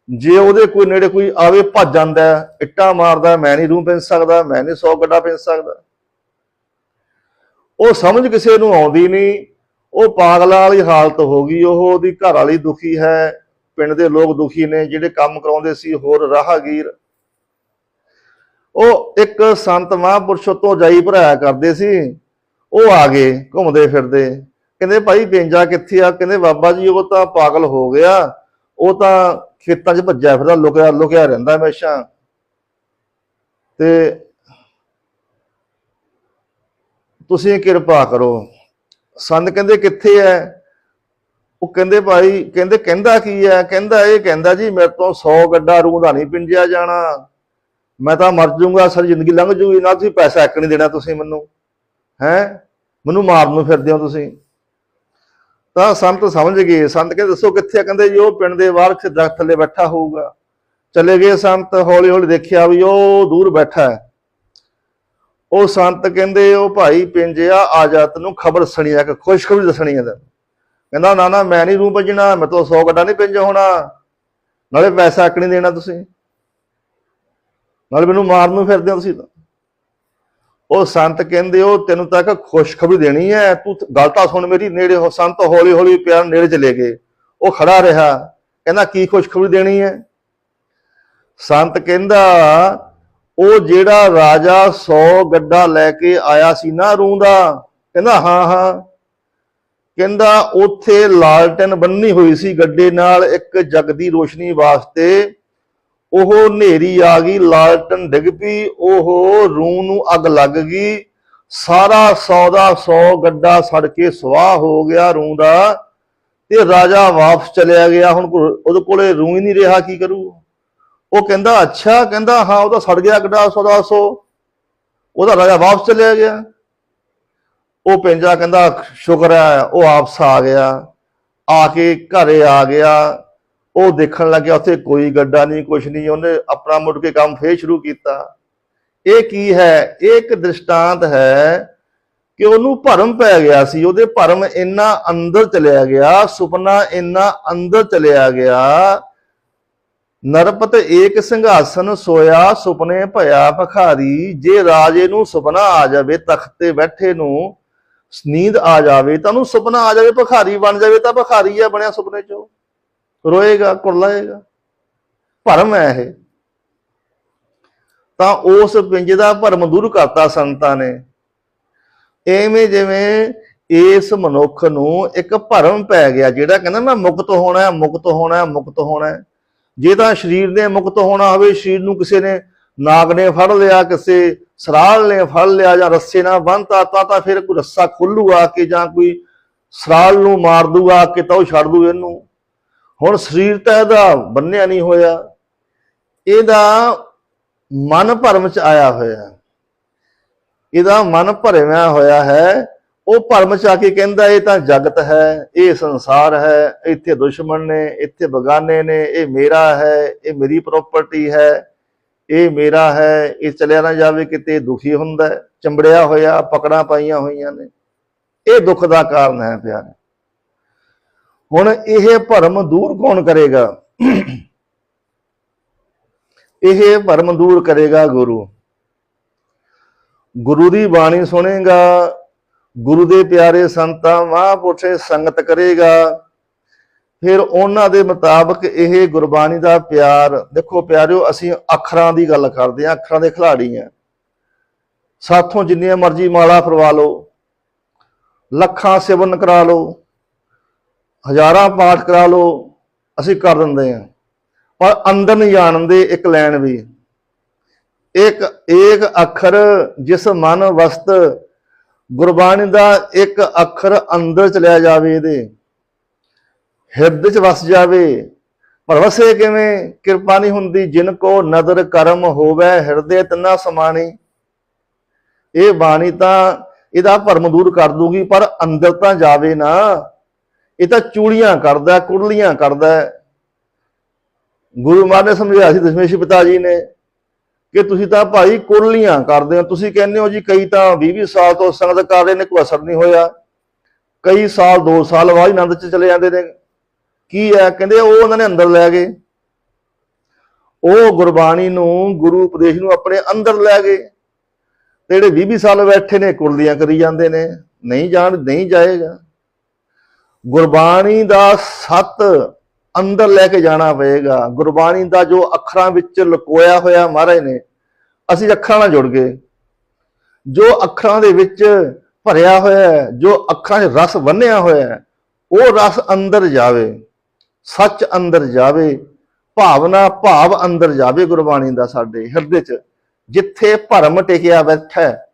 ਜੇ ਉਹਦੇ ਕੋਈ ਨੇੜੇ ਕੋਈ ਆਵੇ, ਭੱਜ ਜਾਂਦਾ ਇੱਟਾਂ ਮਾਰਦਾ ਮੈਂ ਨਹੀਂ ਰੂਹ ਪਿੰਸ ਸਕਦਾ, ਮੈਂ ਨਹੀਂ ਸੌ ਗੱਡਾ ਪਿੰਸ ਸਕਦਾ। ਉਹ ਸਮਝ ਕਿਸੇ ਨੂੰ ਆਉਂਦੀ ਨਹੀਂ, ਉਹ ਪਾਗਲਾਂ ਵਾਲੀ ਹਾਲਤ ਹੋ ਗਈ, ਉਹ ਉਹਦੀ ਘਰ ਵਾਲੀ ਦੁਖੀ ਹੈ, ਪਿੰਡ ਦੇ ਲੋਕ ਦੁਖੀ ਨੇ, ਜਿਹੜੇ ਕੰਮ ਕਰਾਉਂਦੇ ਸੀ, ਹੋਰ ਰਾਹਗੀਰ। ਉਹ ਇੱਕ ਸੰਤ ਮਹਾਂਪੁਰਸ਼ ਤੋਂ ਜਾਈ ਭਰਾਇਆ ਕਰਦੇ ਸੀ। ਉਹ ਆ ਗਏ, ਘੁੰਮਦੇ ਫਿਰਦੇ। ਕਹਿੰਦੇ ਭਾਈ ਪੇਂਜਾ ਕਿੱਥੇ ਆ? ਕਹਿੰਦੇ ਬਾਬਾ ਜੀ, ਉਹ ਤਾਂ ਪਾਗਲ ਹੋ ਗਿਆ। ਉਹ ਤਾਂ ਖੇਤਾਂ 'ਚ ਭੱਜਿਆ ਫਿਰਦਾ, ਲੁਕਿਆ ਲੁਕਿਆ ਰਹਿੰਦਾ ਹਮੇਸ਼ਾ। ਤੇ ਤੁਸੀਂ ਕਿਰਪਾ ਕਰੋ। ਸੰਤ ਕਹਿੰਦੇ ਕਿੱਥੇ ਐ? ਉਹ ਕਹਿੰਦੇ ਭਾਈ, ਕਹਿੰਦੇ ਕਹਿੰਦਾ ਕੀ ਐ? ਕਹਿੰਦਾ ਇਹ, ਕਹਿੰਦਾ ਜੀ, ਮੇਰੇ ਤੋਂ 100 ਗੱਡਾ ਰੂਹ ਦਾ ਨਹੀਂ ਪਿੰਜਿਆ ਜਾਣਾ। ਮੈਂ ਤਾਂ ਮਰ ਜਾਊਂਗਾ ਸਾਰੀ ਜ਼ਿੰਦਗੀ ਲੰਘ ਜੂਗੀ, ਨਾ ਤੁਸੀਂ ਪੈਸਾ ਇੱਕ ਨਹੀਂ ਦੇਣਾ ਤੁਸੀਂ ਮੈਨੂੰ। ਹੈ? ਮੈਨੂੰ ਮਾਰਨ ਨੂੰ ਫਿਰਦੇ ਹੋ ਤੁਸੀਂ। ਤਾਂ ਸੰਤ ਸਮਝ ਗਏ। ਸੰਤ ਕਹਿੰਦੇ, ਦੱਸੋ ਕਿੱਥੇ ਕਹਿੰਦੇ ਜੀ, ਉਹ ਪਿੰਡ ਦੇ ਬਾਹਰ ਕਿਸੇ ਦਰਖਤ ਥੱਲੇ ਬੈਠਾ ਹੋਊਗਾ। ਚਲੇ ਗਏ ਸੰਤ ਹੌਲੀ ਹੌਲੀ ਦੇਖਿਆ ਵੀ ਉਹ ਦੂਰ ਬੈਠਾ ਹੈ। ਉਹ ਸੰਤ ਕਹਿੰਦੇ, ਉਹ ਭਾਈ ਪਿੰਜਿਆ ਆਜਾਤ ਨੂੰ ਖਬਰ ਸੁਣੀ ਆ ਕਿ ਖੁਸ਼ਖਬਰੀ ਦੱਸਣੀ ਹੈ ਕਹਿੰਦਾ, ਨਾ ਨਾ, ਮੈਂ ਨਹੀਂ ਰੂਹ ਭਜਣਾ ਮੈਂ ਤਾਂ 100 ਗੱਡਾ ਨਹੀਂ ਪਿੰਜ ਹੋਣਾ। ਨਾਲੇ ਪੈਸਾ ਇੱਕ ਨਹੀਂ ਦੇਣਾ ਤੁਸੀਂ। ਨਾਲੇ ਮੈਨੂੰ ਮਾਰਨ ਨੂੰ ਫਿਰਦੇ ਹੋ ਤੁਸੀਂ ਤਾਂ। ਉਹ ਸੰਤ ਕਹਿੰਦੇ, ਉਹ ਤੈਨੂੰ ਤਾਂ ਇੱਕ ਖੁਸ਼ਖਬਰੀ ਦੇਣੀ ਹੈ। ਤੂੰ ਗੱਲ ਤਾਂ ਸੁਣ ਮੇਰੀ, ਨੇੜੇ ਹੋ, ਸੰਤ ਹੌਲੀ ਹੌਲੀ ਪਿਆਰ ਨੇੜੇ ਚਲੇ ਗਏ। ਉਹ ਖੜਾ ਰਿਹਾ। ਕਹਿੰਦਾ, ਕੀ ਖੁਸ਼ਖਬਰੀ ਦੇਣੀ ਹੈ? ਸੰਤ ਕਹਿੰਦਾ, ਉਹ ਜਿਹੜਾ ਰਾਜਾ 100 ਗੱਡਾ ਲੈ ਕੇ ਆਇਆ ਸੀ ਨਾ ਰੂੰ ਦਾ? ਕਹਿੰਦਾ, ਹਾਂ ਹਾਂ। ਕਹਿੰਦਾ, ਉੱਥੇ ਲਾਲਟਨ ਬੰਨੀ ਹੋਈ ਸੀ ਗੱਡੇ ਨਾਲ ਇੱਕ ਜਗ ਦੀ ਰੋਸ਼ਨੀ ਵਾਸਤੇ। ਉਹ ਹਨੇਰੀ ਆ ਗਈ, ਲਾਲਟਨ ਡਿੱਗ ਪਈ, ਉਹ ਰੂਹ ਨੂੰ ਅੱਗ ਲੱਗ ਗਈ। ਸਾਰਾ ਸੌਦਾ ਸੌ ਗੱਡਾ ਸੜ ਕੇ ਸਵਾਹ ਹੋ ਗਿਆ ਰੂਹ ਦਾ ਤੇ ਰਾਜਾ ਵਾਪਸ ਚਲਿਆ ਗਿਆ। ਹੁਣ ਉਹਦੇ ਕੋਲੇ ਰੂੰ ਹੀ ਨਹੀਂ ਰਿਹਾ, ਕੀ ਕਰੂ? ਉਹ ਕਹਿੰਦਾ, ਅੱਛਾ, ਕਹਿੰਦਾ, ਹਾਂ ਉਹਦਾ ਸੜ ਗਿਆ ਗੱਡਾ 100 ਦਾ 100 ਉਹਦਾ ਰਾਜਾ ਵਾਪਸ ਚਲਿਆ ਗਿਆ। ਉਹ ਪਿੰਜਾ ਕਹਿੰਦਾ, ਸ਼ੁਕਰ ਹੈ, ਉਹ ਵਾਪਸ ਆ ਗਿਆ। ਆ ਕੇ ਘਰੇ ਆ ਗਿਆ। ਉਹ ਦੇਖਣ ਲੱਗਿਆ ਉੱਥੇ ਕੋਈ ਗੱਡਾ ਨਹੀਂ, ਕੁਛ ਨਹੀਂ, ਉਹਨੇ ਆਪਣਾ ਮੁੜ ਕੇ ਕੰਮ ਫੇਰ ਸ਼ੁਰੂ ਕੀਤਾ। ਇਹ ਕੀ ਹੈ? ਇਹ ਇੱਕ ਦ੍ਰਿਸ਼ਟਾਂਤ ਹੈ ਕਿ ਉਹਨੂੰ ਭਰਮ ਪੈ ਗਿਆ ਸੀ, ਉਹਦੇ ਭਰਮ ਇੰਨਾ ਅੰਦਰ ਚਲਿਆ ਗਿਆ, ਸੁਪਨਾ ਇੰਨਾ ਅੰਦਰ ਚਲਿਆ ਗਿਆ। ਨਰਪਤ ਏਕ ਸਿੰਘਾਸਨ ਸੋਇਆ, ਸੁਪਨੇ ਭਇਆ ਭਖਾਰੀ, ਜੇ ਰਾਜੇ ਨੂੰ ਸੁਪਨਾ ਆ ਜਾਵੇ, ਤਖਤ ਤੇ ਬੈਠੇ ਨੂੰ ਨੀਂਦ ਆ ਜਾਵੇ, ਤਾਂ ਉਹਨੂੰ ਸੁਪਨਾ ਆ ਜਾਵੇ, ਭਖਾਰੀ ਬਣ ਜਾਵੇ, ਤਾਂ ਭਖਾਰੀ ਆ ਬਣਿਆ ਸੁਪਨੇ ਚੋਂ। ਰੋਏਗਾ, ਕੁਰਲਾਏਗਾ। ਭਰਮ ਹੈ ਇਹ। ਤਾਂ ਉਸ ਪਿੰਜ ਦਾ ਭਰਮ ਦੂਰ ਕਰਤਾ ਸੰਤਾਂ ਨੇ। ਐਵੇਂ ਜਿਵੇਂ ਇਸ ਮਨੁੱਖ ਨੂੰ ਇੱਕ ਭਰਮ ਪੈ ਗਿਆ, ਜਿਹੜਾ ਕਹਿੰਦਾ ਮੈਂ ਮੁਕਤ ਹੋਣਾ ਹੈ, ਮੁਕਤ ਹੋਣਾ ਹੈ, ਮੁਕਤ ਹੋਣਾ ਹੈ। ਜੇ ਤਾਂ ਸਰੀਰ ਨੇ ਮੁਕਤ ਹੋਣਾ ਹੋਵੇ, ਸਰੀਰ ਨੂੰ ਕਿਸੇ ਨੇ ਨਾਗ ਨੇ ਫੜ ਲਿਆ, ਕਿਸੇ ਸਰਾਲ ਨੇ ਫੜ ਲਿਆ ਜਾਂ ਰੱਸੇ ਨਾਲ ਬੰਨਤਾ, ਤਾਂ ਤਾਂ ਫਿਰ ਕੋਈ ਰੱਸਾ ਖੁੱਲੂ ਆ ਕੇ ਜਾਂ ਕੋਈ ਸਰਾਲ ਨੂੰ ਮਾਰ ਦੂਗਾ, ਕਿ ਤਾਂ ਉਹ ਛੱਡ ਦੂ ਇਹਨੂੰ। ਹੁਣ ਸਰੀਰ ਤਾਂ ਇਹਦਾ ਬੰਨਿਆ ਨਹੀਂ ਹੋਇਆ। ਇਹਦਾ ਮਨ ਭਰਮ ਚ ਆਇਆ ਹੋਇਆ। ਇਹਦਾ ਮਨ ਭਰਮਿਆ ਹੋਇਆ ਹੈ। ਉਹ ਭਰਮ ਚ ਆ ਕੇ ਕਹਿੰਦਾ, ਇਹ ਤਾਂ ਜਗਤ ਹੈ, ਇਹ ਸੰਸਾਰ ਹੈ, ਇੱਥੇ ਦੁਸ਼ਮਣ ਨੇ, ਇੱਥੇ ਬਗਾਨੇ ਨੇ, ਇਹ ਮੇਰਾ ਹੈ, ਇਹ ਮੇਰੀ ਪ੍ਰਾਪਰਟੀ ਹੈ, ਇਹ ਮੇਰਾ ਹੈ, ਇਹ ਚਲਿਆ ਨਾ ਜਾਵੇ ਕਿਤੇ, ਦੁਖੀ ਹੁੰਦਾ ਚੰਬੜਿਆ ਹੋਇਆ, ਪਕੜਾਂ ਪਾਈਆਂ ਹੋਈਆਂ ਨੇ। ਇਹ ਦੁੱਖ ਦਾ ਕਾਰਨ ਹੈ ਪਿਆਰੇ। ਹੁਣ ਇਹ ਭਰਮ ਦੂਰ ਕੌਣ ਕਰੇਗਾ? ਇਹ ਭਰਮ ਦੂਰ ਕਰੇਗਾ ਗੁਰੂ। ਗੁਰੂ ਦੀ ਬਾਣੀ ਸੁਣੇਗਾ, ਗੁਰੂ ਦੇ ਪਿਆਰੇ ਸੰਤਾਂ ਮਹਾਂਪੁਰਸ਼ੇ ਸੰਗਤ ਕਰੇਗਾ। ਫਿਰ ਉਹਨਾਂ ਦੇ ਮੁਤਾਬਕ ਇਹ ਗੁਰਬਾਣੀ ਦਾ ਪਿਆਰ, ਦੇਖੋ ਪਿਆਰਿਓ, ਅਸੀਂ ਅੱਖਰਾਂ ਦੀ ਗੱਲ ਕਰਦੇ ਹਾਂ, ਅੱਖਰਾਂ ਦੇ ਖਿਲਾੜੀ ਆ ਸਾਥੋਂ ਜਿੰਨੀਆਂ ਮਰਜ਼ੀ ਮਾਲਾ ਫਰਵਾ ਲਓ, ਲੱਖਾਂ ਸਿਵਨ ਕਰਾ ਲਓ ਹਜ਼ਾਰਾਂ ਪਾਠ ਕਰਾ ਲਓ, ਅਸੀਂ ਕਰ ਦਿੰਦੇ ਹਾਂ। ਪਰ ਅੰਦਰ ਨਹੀਂ ਜਾਣਦੇ ਇੱਕ ਲੈਣ ਵੀ। ਇੱਕ, ਏਕ ਅੱਖਰ ਜਿਸ ਮਨ ਵਸਤ, ਗੁਰਬਾਣੀ ਦਾ ਇੱਕ ਅੱਖਰ ਅੰਦਰ ਚਲਿਆ ਜਾਵੇ ਇਹਦੇ। ਹਿਰਦੇ ਚ ਵਸ ਜਾਵੇ। ਪਰ ਵਸੇ ਕਿਵੇਂ? ਕਿਰਪਾ ਨਹੀਂ ਹੁੰਦੀ, ਜਿਨ ਕੋ ਨਦਰ ਕਰਮ ਹੋਵੇ, ਹਿਰਦੇ ਤਨਾ ਸਮਾਣੀ। ਇਹ ਬਾਣੀ ਤਾਂ ਇਹਦਾ ਭਰਮ ਦੂਰ ਕਰ ਦੂਗੀ, ਪਰ ਅੰਦਰ ਤਾਂ ਜਾਵੇ ਨਾ। ਇਹ ਤਾਂ ਚੂੜੀਆਂ ਕਰਦਾ ਕੁੜਲੀਆਂ ਕਰਦਾ। ਗੁਰੂ ਮਹਾਰਾਜ ਨੇ ਸਮਝਾਇਆ ਸੀ, ਦਸ਼ਮੇਸ਼ ਪਿਤਾ ਜੀ ਨੇ ਕਿ ਤੁਸੀਂ ਤਾਂ ਭਾਈ ਕੁਰਲੀਆਂ ਕਰਦੇ ਹੋ। ਤੁਸੀਂ ਕਹਿੰਦੇ ਹੋ ਜੀ ਕਈ ਤਾਂ 20 20 ਸਾਲ ਤੋਂ ਸੰਗਤ ਕਰ ਰਹੇ ਨੇ, ਕੋਈ ਅਸਰ ਨਹੀਂ ਹੋਇਆ। ਕਈ ਸਾਲ 2 ਸਾਲ ਬਾਅਦ ਹੀ ਆਨੰਦ ਚ ਚਲੇ ਜਾਂਦੇ ਨੇ। ਕੀ ਹੈ? ਕਹਿੰਦੇ ਉਹ ਉਹਨਾਂ ਨੇ ਅੰਦਰ ਲੈ ਗਏ। ਉਹ ਗੁਰਬਾਣੀ ਨੂੰ, ਗੁਰੂ ਉਪਦੇਸ਼ ਨੂੰ ਆਪਣੇ ਅੰਦਰ ਲੈ ਗਏ। ਤੇ ਜਿਹੜੇ 20 20 ਸਾਲ ਬੈਠੇ ਨੇ ਕੁਰਲੀਆਂ ਕਰੀ ਜਾਂਦੇ ਨੇ। ਨਹੀਂ ਜਾਣ, ਨਹੀਂ ਜਾਏਗਾ। ਗੁਰਬਾਣੀ ਦਾ ਸੱਤ ਅੰਦਰ ਲੈ ਕੇ ਜਾਣਾ ਪਏਗਾ। ਗੁਰਬਾਣੀ ਦਾ ਜੋ ਅੱਖਰਾਂ ਵਿੱਚ ਲੁਕੋਇਆ ਹੋਇਆ ਮਹਾਰਾਜ ਨੇ, ਅਸੀਂ ਅੱਖਰਾਂ ਨਾਲ ਜੁੜ ਗਏ। ਜੋ ਅੱਖਰਾਂ ਦੇ ਵਿੱਚ ਭਰਿਆ ਹੋਇਆ ਹੈ, ਜੋ ਅੱਖਰਾਂ 'ਚ ਰਸ ਬੰਨਿਆ ਹੋਇਆ ਹੈ, ਉਹ ਰਸ ਅੰਦਰ ਜਾਵੇ, ਸੱਚ ਅੰਦਰ ਜਾਵੇ, ਭਾਵਨਾ, ਭਾਵ ਅੰਦਰ ਜਾਵੇ ਗੁਰਬਾਣੀ ਦਾ ਸਾਡੇ ਹਿਰਦੇ 'ਚ। ਜਿੱਥੇ ਭਰਮ ਟਿਕਿਆ ਬੈਠਾ ਹੈ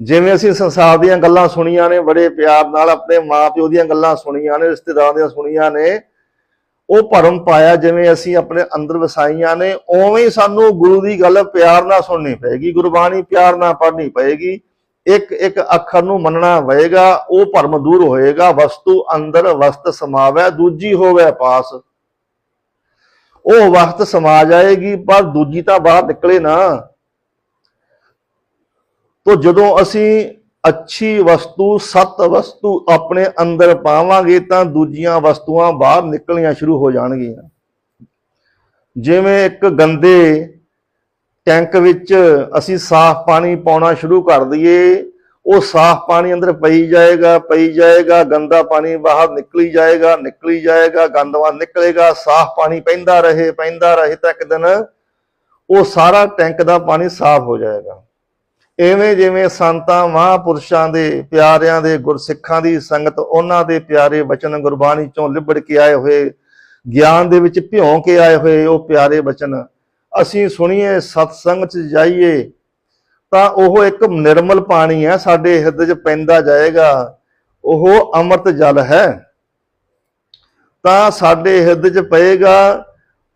ਜਿਵੇਂ ਅਸੀਂ ਸੰਸਾਰ ਦੀਆਂ ਗੱਲਾਂ ਸੁਣੀਆਂ ਨੇ, ਬੜੇ ਪਿਆਰ ਨਾਲ ਆਪਣੇ ਮਾਪਿਓ ਦੀਆਂ ਗੱਲਾਂ ਸੁਣੀਆਂ ਨੇ, ਰਿਸ਼ਤੇਦਾਰਾਂ ਦੀਆਂ ਸੁਣੀਆਂ ਨੇ, ਉਹ ਭਰਮ ਪਾਇਆ ਜਿਵੇਂ ਅਸੀਂ ਆਪਣੇ ਅੰਦਰ ਵਸਾਈਆਂ ਨੇ, ਉਵੇਂ ਹੀ ਸਾਨੂੰ ਗੁਰੂ ਦੀ ਗੱਲ ਪਿਆਰ ਨਾਲ ਸੁਣਨੀ ਪਏਗੀ, ਗੁਰਬਾਣੀ ਪਿਆਰ ਨਾਲ ਪੜ੍ਹਨੀ ਪਏਗੀ, ਇੱਕ ਇੱਕ ਅੱਖਰ ਨੂੰ ਮੰਨਣਾ ਪਏਗਾ ਉਹ ਭਰਮ ਦੂਰ ਹੋਏਗਾ, ਵਸਤੂ ਅੰਦਰ ਵਸਤ ਸਮਾਵੈ, ਦੂਜੀ ਹੋਵੇ ਪਾਸ। ਉਹ ਵਕਤ ਸਮਾ ਜਾਏਗੀ, ਪਰ ਦੂਜੀ ਤਾਂ ਬਾਹਰ ਨਿਕਲੇ ਨਾ। ਤੋ ਜਦੋਂ ਅਸੀਂ ਅੱਛੀ ਵਸਤੂ, ਸਤ ਵਸਤੂ ਆਪਣੇ ਅੰਦਰ ਪਾਵਾਂਗੇ ਤਾਂ ਦੂਜੀਆਂ ਵਸਤੂਆਂ ਬਾਹਰ ਨਿਕਲਣੀਆਂ ਸ਼ੁਰੂ ਹੋ ਜਾਣਗੀਆਂ। ਜਿਵੇਂ ਇੱਕ ਗੰਦੇ ਟੈਂਕ ਵਿੱਚ ਅਸੀਂ ਸਾਫ਼ ਪਾਣੀ ਪਾਉਣਾ ਸ਼ੁਰੂ ਕਰ ਦਈਏ, ਉਹ ਸਾਫ਼ ਪਾਣੀ ਅੰਦਰ ਪਈ ਜਾਏਗਾ ਪਈ ਜਾਏਗਾ, ਗੰਦਾ ਪਾਣੀ ਬਾਹਰ ਨਿਕਲੀ ਜਾਏਗਾ ਨਿਕਲੀ ਜਾਏਗਾ ਗੰਦ ਬਾਹਰ ਨਿਕਲੇਗਾ, ਸਾਫ਼ ਪਾਣੀ ਪੈਂਦਾ ਰਹੇ ਪੈਂਦਾ ਰਹੇ ਤਾਂ ਇੱਕ ਦਿਨ ਉਹ ਸਾਰਾ ਟੈਂਕ ਦਾ ਪਾਣੀ ਸਾਫ਼ ਹੋ ਜਾਏਗਾ। ਐਵੇਂ ਜਿਵੇਂ ਸੰਤਾਂ, ਮਹਾਂਪੁਰਸ਼ਾਂ ਦੇ ਪਿਆਰਿਆਂ ਦੇ ਗੁਰਸਿੱਖਾਂ ਦੀ ਸੰਗਤ, ਉਹਨਾਂ ਦੇ ਪਿਆਰੇ ਬਚਨ ਗੁਰਬਾਣੀ ਚੋਂ ਲਿਬੜ ਕੇ ਆਏ ਹੋਏ, ਗਿਆਨ ਦੇ ਵਿੱਚ ਭਿਉਂ ਕੇ ਆਏ ਹੋਏ ਉਹ ਪਿਆਰੇ ਬਚਨ। ਅਸੀਂ ਸੁਣੀਏ, ਸਤਸੰਗ ਚ ਜਾਈਏ, ਤਾਂ ਉਹ ਇੱਕ ਨਿਰਮਲ ਪਾਣੀ ਹੈ, ਸਾਡੇ ਹਿਰਦੇ 'ਚ ਪੈਂਦਾ ਜਾਏਗਾ, ਉਹ ਅੰਮ੍ਰਿਤ ਜਲ ਹੈ। ਤਾਂ ਸਾਡੇ ਹਿਰਦੇ 'ਚ ਪਏਗਾ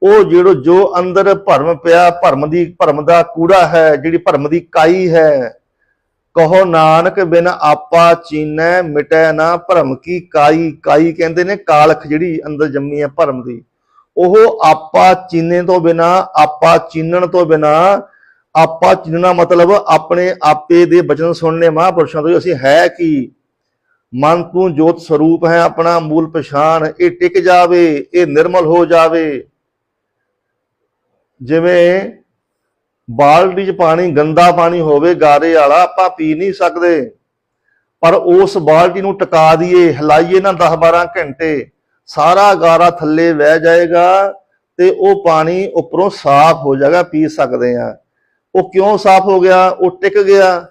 ਉਹ ਜਿਹੜੋ ਜੋ ਅੰਦਰ ਭਰਮ ਪਿਆ, ਭਰਮ ਦੀ, ਭਰਮ ਦਾ ਕੂੜਾ ਹੈ, ਜਿਹੜੀ ਭਰਮ ਦੀ ਕਾਈ ਹੈ, ਕਹੋ ਨਾਨਕ ਬਿਨ ਆਪਾ ਚੀਨੈ, ਮਿਟੈ ਨਾ ਭਰਮ ਕੀ ਕਾਈ ਕਾਈ ਕਹਿੰਦੇ ਨੇ ਕਾਲਖ ਜਿਹੜੀ ਅੰਦਰ ਜੰਮੀ ਹੈ ਭਰਮ ਦੀ। ਉਹ ਆਪਾ ਚੀਨੇ ਤੋਂ ਬਿਨਾ, ਆਪਾ ਚੀਨਣ ਤੋਂ ਬਿਨਾ, ਆਪਾ ਚੀਨਣਾ ਮਤਲਬ ਆਪਣੇ ਆਪੇ ਦੇ ਬਚਨ ਸੁਣਨੇ ਮਹਾਂਪੁਰਸ਼ਾਂ ਤੋਂ ਅਸੀਂ ਹੈ ਕੀ? ਮਨ ਤੂੰ ਜੋਤ ਸਰੂਪ ਹੈ ਆਪਣਾ, ਮੂਲ ਪਛਾਣ, ਇਹ ਟਿਕ ਜਾਵੇ, ਇਹ ਨਿਰਮਲ ਹੋ ਜਾਵੇ। ਜਿਵੇਂ ਬਾਲਟੀ 'ਚ ਪਾਣੀ, ਗੰਦਾ ਪਾਣੀ ਹੋਵੇ, ਗਾਰੇ ਵਾਲਾ, ਆਪਾਂ ਪੀ ਨਹੀਂ ਸਕਦੇ। ਪਰ ਉਸ ਬਾਲਟੀ ਨੂੰ ਟਿਕਾ ਦਈਏ, ਹਿਲਾਈਏ ਨਾ 10-12 ਘੰਟੇ, ਸਾਰਾ ਗਾਰਾ ਥੱਲੇ ਵਹਿ ਜਾਏਗਾ ਤੇ ਉਹ ਪਾਣੀ ਉੱਪਰੋਂ ਸਾਫ਼ ਹੋ ਜਾਏਗਾ, ਪੀ ਸਕਦੇ ਆ ਉਹ ਕਿਉਂ ਸਾਫ਼ ਹੋ ਗਿਆ? ਉਹ ਟਿਕ ਗਿਆ।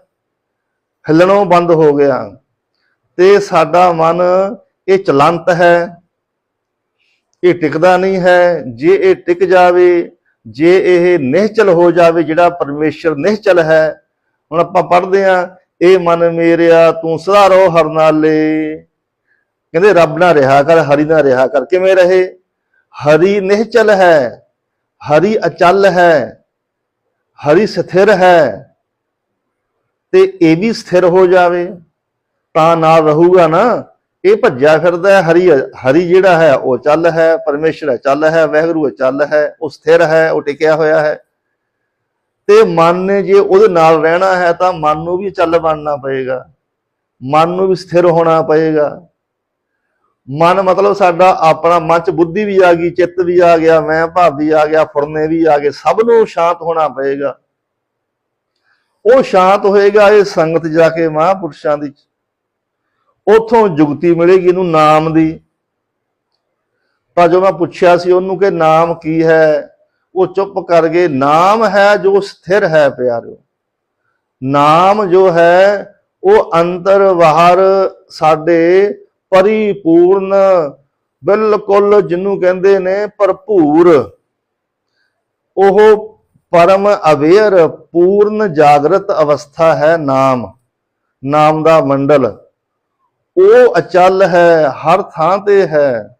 ਹਿੱਲਣੋਂ ਬੰਦ ਹੋ ਗਿਆ। ਤੇ ਸਾਡਾ ਮਨ ਇਹ ਚਲੰਤ ਹੈ। ਇਹ ਟਿਕਦਾ ਨਹੀਂ ਹੈ। ਜੇ ਇਹ ਟਿਕ ਜਾਵੇ ਜੇ ਇਹ ਨਿਹਚਲ ਹੋ ਜਾਵੇ, ਜਿਹੜਾ ਪਰਮੇਸ਼ਰ ਨਿਹਚਲ ਹੈ, ਹੁਣ ਆਪਾਂ ਪੜ੍ਹਦੇ ਆ ਇਹ ਮਨ ਮੇਰਿਆ, ਤੂੰ ਸਦਾ ਰੋ ਹਰ ਨਾਲੇ ਕਹਿੰਦੇ, ਰੱਬ ਨਾਲ ਰਿਹਾ ਕਰ, ਹਰੀ ਨਾਲ ਰਿਹਾ ਕਰ, ਕਿਵੇਂ ਰਹੇ? ਹਰੀ ਨਿਹਚਲ ਹੈ, ਹਰੀ ਅਚਲ ਹੈ, ਹਰੀ ਸਥਿਰ ਹੈ। ਤੇ ਇਹ ਵੀ ਸਥਿਰ ਹੋ ਜਾਵੇ, ਤਾਂ ਨਾਲ ਰਹੂਗਾ ਨਾ। ਇਹ ਭੱਜਿਆ ਫਿਰਦਾ ਹੈ, ਹਰੀ ਹਰੀ ਜਿਹੜਾ ਹੈ, ਉਹ ਚੱਲ ਹੈ, ਪਰਮੇਸ਼ਰ ਚੱਲ ਹੈ ਵਾਹਿਗੁਰੂ ਚੱਲ ਹੈ, ਉਹ ਸਥਿਰ ਹੈ, ਉਹ ਟਿਕਿਆ ਹੋਇਆ ਹੈ। ਤੇ ਮਨ ਨੇ ਜੇ ਉਹਦੇ ਨਾਲ ਰਹਿਣਾ ਹੈ ਤਾਂ ਮਨ ਨੂੰ ਵੀ ਚੱਲ ਬਣਨਾ ਪਏਗਾ। ਮਨ ਨੂੰ ਵੀ ਸਥਿਰ ਹੋਣਾ ਪਏਗਾ। ਮਨ ਮਤਲਬ ਸਾਡਾ ਆਪਣਾ ਮਨ ਚ ਬੁੱਧੀ ਵੀ ਆ ਗਈ, ਚਿੱਤ ਵੀ ਆ ਗਿਆ, ਮੈਂ ਭਾਵ ਵੀ ਆ ਗਿਆ, ਫੁਰਨੇ ਵੀ ਆ ਗਏ, ਸਭ ਨੂੰ ਸ਼ਾਂਤ ਹੋਣਾ ਪਏਗਾ। ਉਹ ਸ਼ਾਂਤ ਹੋਏਗਾ ਇਹ ਸੰਗਤ ਜਾ ਕੇ ਮਹਾਂਪੁਰਸ਼ਾਂ ਦੀ ਉਥੋਂ ਜੁਗਤੀ ਮਿਲੇਗੀ ਇਹਨੂੰ ਨਾਮ ਦੀ। ਤਾਂ ਜੋ ਮੈਂ ਪੁੱਛਿਆ ਸੀ ਉਹਨੂੰ ਕਿ ਨਾਮ ਕੀ ਹੈ, ਉਹ ਚੁੱਪ ਕਰ ਗਏ, ਨਾਮ ਹੈ ਜੋ ਸਥਿਰ ਹੈ ਪਿਆਰਿਓ। ਨਾਮ ਜੋ ਹੈ, ਉਹ ਅੰਦਰ ਬਾਹਰ ਸਾਡੇ ਪਰਿਪੂਰਨ, ਬਿਲਕੁਲ ਜਿਹਨੂੰ ਕਹਿੰਦੇ ਨੇ ਭਰਪੂਰ। ਉਹ ਪਰਮ ਅਵੇਅਰ, ਪੂਰਨ ਜਾਗਰਤ ਅਵਸਥਾ ਹੈ ਨਾਮ। ਨਾਮ ਦਾ ਮੰਡਲ। ਉਹ ਅਚਲ ਹੈ, ਹਰ ਥਾਂ ਤੇ ਹੈ।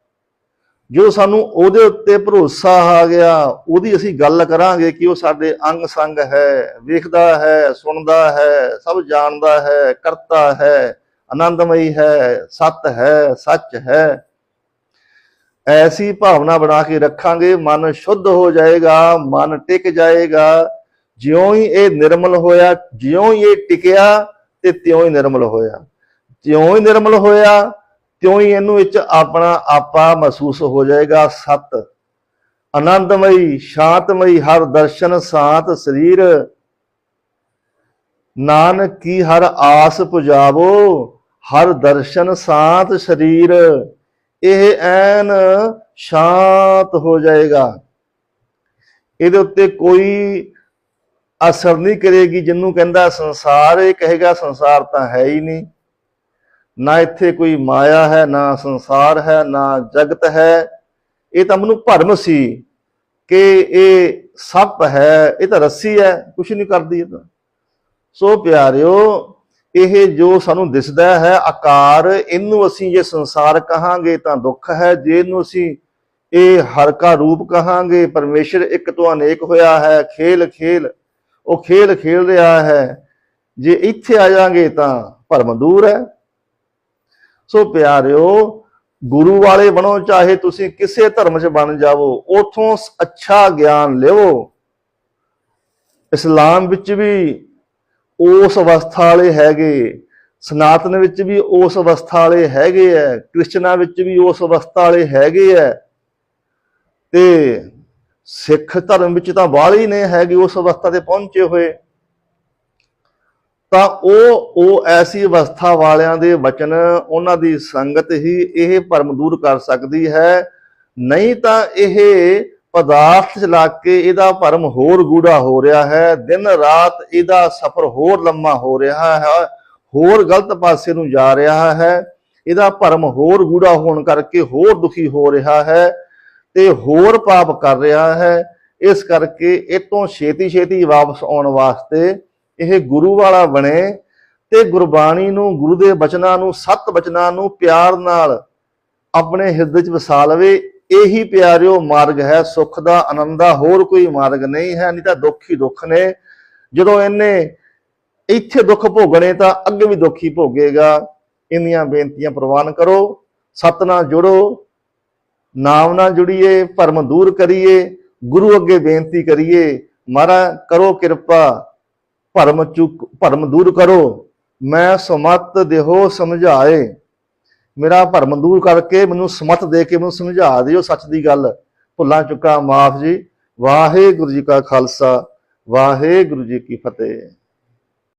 ਜੋ ਸਾਨੂੰ ਉਹਦੇ ਉੱਤੇ ਭਰੋਸਾ ਆ ਗਿਆ, ਉਹਦੀ ਅਸੀਂ ਗੱਲ ਕਰਾਂਗੇ ਕਿ ਉਹ ਸਾਡੇ ਅੰਗ ਸੰਗ ਹੈ। ਵੇਖਦਾ ਹੈ, ਸੁਣਦਾ ਹੈ, ਸਭ ਜਾਣਦਾ ਹੈ, ਕਰਤਾ ਹੈ, ਆਨੰਦਮਈ ਹੈ, ਸਤ ਹੈ, ਸੱਚ ਹੈ। ਐਸੀ ਭਾਵਨਾ ਬਣਾ ਕੇ ਰੱਖਾਂਗੇ, ਮਨ ਸ਼ੁੱਧ ਹੋ ਜਾਏਗਾ, ਮਨ ਟਿਕ ਜਾਏਗਾ। ਜਿਉਂ ਹੀ ਇਹ ਨਿਰਮਲ ਹੋਇਆ, ਜਿਉਂ ਹੀ ਇਹ ਟਿਕਿਆ, ਤੇ ਤਿਉਂ ਹੀ ਨਿਰਮਲ ਹੋਇਆ। ਤਿਉਂ ਹੀ ਨਿਰਮਲ ਹੋਇਆ, ਤਿਉਂ ਹੀ ਇਹਨੂੰ ਵਿੱਚ ਆਪਣਾ ਆਪਾ ਮਹਿਸੂਸ ਹੋ ਜਾਏਗਾ ਸਤ। ਆਨੰਦਮਈ, ਸ਼ਾਂਤਮਈ, ਹਰ ਦਰਸ਼ਨ ਸਾਤ ਸਰੀਰ। ਨਾਨਕ ਕੀ ਹਰ ਆਸ ਪੁਜਾਵੋ, ਹਰ ਦਰਸ਼ਨ ਸਾਤ ਸਰੀਰ। ਇਹ ਐਨ ਸ਼ਾਂਤ ਹੋ ਜਾਏਗਾ। ਇਹਦੇ ਉੱਤੇ ਕੋਈ ਅਸਰ ਨਹੀਂ ਕਰੇਗੀ ਜਿਹਨੂੰ ਕਹਿੰਦਾ ਸੰਸਾਰ, ਇਹ ਕਹੇਗਾ ਸੰਸਾਰ ਤਾਂ ਹੈ ਹੀ ਨਹੀਂ। ਨਾ ਇੱਥੇ ਕੋਈ ਮਾਇਆ ਹੈ, ਨਾ ਸੰਸਾਰ ਹੈ, ਨਾ ਜਗਤ ਹੈ। ਇਹ ਤਾਂ ਮੈਨੂੰ ਭਰਮ ਸੀ ਕਿ ਇਹ ਸੱਪ ਹੈ, ਇਹ ਤਾਂ ਰੱਸੀ ਹੈ, ਕੁਛ ਨਹੀਂ ਕਰਦੀ ਇਹ ਤਾਂ। ਸੋ ਪਿਆਰਿਓ, ਇਹ ਜੋ ਸਾਨੂੰ ਦਿਸਦਾ ਹੈ, ਆਕਾਰ, ਇਹਨੂੰ ਅਸੀਂ ਜੇ ਸੰਸਾਰ ਕਹਾਂਗੇ ਤਾਂ ਦੁੱਖ ਹੈ, ਜੇ ਇਹਨੂੰ ਅਸੀਂ ਇਹ ਹਰ ਕਾ ਰੂਪ ਕਹਾਂਗੇ, ਪਰਮੇਸ਼ਰ ਇੱਕ ਤੋਂ ਅਨੇਕ ਹੋਇਆ ਹੈ, ਖੇਲ ਖੇਲ, ਉਹ ਖੇਲ ਖੇਲ ਰਿਹਾ ਹੈ। ਜੇ ਇੱਥੇ ਆ ਜਾਾਂਗੇ ਤਾਂ ਭਰਮ ਦੂਰ ਹੈ। ਸੋ ਪਿਆਰਿਓ, ਗੁਰੂ ਵਾਲੇ ਬਣੋ, ਚਾਹੇ ਤੁਸੀਂ ਕਿਸੇ ਧਰਮ 'ਚ ਬਣ ਜਾਵੋ, ਉਥੋਂ ਅੱਛਾ ਗਿਆਨ ਲਿਓ। ਇਸਲਾਮ ਵਿੱਚ ਵੀ ਉਸ ਅਵਸਥਾ ਵਾਲੇ ਹੈਗੇ, ਸਨਾਤਨ ਵਿੱਚ ਵੀ ਉਸ ਅਵਸਥਾ ਵਾਲੇ ਹੈਗੇ ਐ ਕ੍ਰਿਸਚਨਾਂ ਵਿੱਚ ਵੀ ਉਸ ਅਵਸਥਾ ਵਾਲੇ ਹੈਗੇ ਐ। ਤੇ ਸਿੱਖ ਧਰਮ ਵਿੱਚ ਤਾਂ ਬਾਹਲੇ ਹੀ ਨੇ ਹੈਗੇ ਉਸ ਅਵਸਥਾ ਤੇ ਪਹੁੰਚੇ ਹੋਏ। ਤਾਂ ਉਹ ਉਹ ਐਸੀ ਅਵਸਥਾ ਵਾਲਿਆਂ ਦੇ ਵਚਨ ਉਹਨਾਂ ਦੀ ਸੰਗਤ ਹੀ ਇਹ ਭਰਮ ਦੂਰ ਕਰ ਸਕਦੀ ਹੈ। ਨਹੀਂ ਤਾਂ ਇਹ ਪਦਾਰਥ ਚਲਾ ਕੇ ਇਹਦਾ ਭਰਮ ਹੋਰ ਗੂੜਾ ਹੋ ਰਿਹਾ ਹੈ। ਦਿਨ ਰਾਤ ਇਹਦਾ ਸਫ਼ਰ ਹੋਰ ਲੰਮਾ ਹੋ ਰਿਹਾ ਹੈ, ਹੋਰ ਗਲਤ ਪਾਸੇ ਨੂੰ ਜਾ ਰਿਹਾ ਹੈ। ਇਹਦਾ ਭਰਮ ਹੋਰ ਗੂੜਾ ਹੋਣ ਕਰਕੇ ਹੋਰ ਦੁਖੀ ਹੋ ਰਿਹਾ ਹੈ ਤੇ ਹੋਰ ਪਾਪ ਕਰ ਰਿਹਾ ਹੈ। ਇਸ ਕਰਕੇ ਇਹ ਤੋਂ ਛੇਤੀ ਛੇਤੀ ਵਾਪਸ ਆਉਣ ਵਾਸਤੇ ਇਹ ਗੁਰੂ ਵਾਲਾ ਬਣੇ ਤੇ ਗੁਰਬਾਣੀ ਨੂੰ, ਗੁਰੂ ਦੇ ਬਚਨਾਂ ਨੂੰ, ਸਤ ਬਚਨਾਂ ਨੂੰ ਪਿਆਰ ਨਾਲ ਆਪਣੇ ਹਿਰਦੇ 'ਚ ਵਸਾ ਲਵੇ। ਇਹੀ ਪਿਆਰਿਓ ਮਾਰਗ ਹੈ, ਸੁੱਖ ਦਾ, ਆਨੰਦ ਦਾ, ਹੋਰ ਕੋਈ ਮਾਰਗ ਨਹੀਂ ਹੈ, ਨਹੀਂ ਤਾਂ ਦੁੱਖ ਹੀ ਦੁੱਖ ਨੇ। ਜਦੋਂ ਇਹਨੇ ਇੱਥੇ ਦੁੱਖ ਭੋਗਣੇ ਤਾਂ ਅੱਗੇ ਵੀ ਦੁੱਖ ਹੀ ਭੋਗੇਗਾ। ਇੰਨੀਆਂ ਬੇਨਤੀਆਂ ਪ੍ਰਵਾਨ ਕਰੋ ਸਤ ਨਾਲ ਜੁੜੋ, ਨਾਮ ਨਾਲ ਜੁੜੀਏ, ਭਰਮ ਦੂਰ ਕਰੀਏ, ਗੁਰੂ ਅੱਗੇ ਬੇਨਤੀ ਕਰੀਏ ਮਹਾਰਾ ਕਰੋ ਕਿਰਪਾ ਭਰਮ ਚੁਕ, ਭਰਮ ਦੂਰ ਕਰੋ। ਮੈਂ ਸਮਤ ਦੇਹੋ ਸਮਝਾਏ। ਮੇਰਾ ਭਰਮ ਦੂਰ ਕਰਕੇ ਮੈਨੂੰ ਸਮਤ ਦੇ ਕੇ ਮੈਨੂੰ ਸਮਝਾ ਦਿਓ ਸੱਚ ਦੀ ਗੱਲ। ਭੁੱਲਾਂ ਚੁੱਕਾ ਮਾਫ ਜੀ। ਵਾਹਿਗੁਰੂ ਜੀ ਕਾ ਖਾਲਸਾ। ਵਾਹਿਗੁਰੂ ਜੀ ਕੀ ਫਤਿਹ।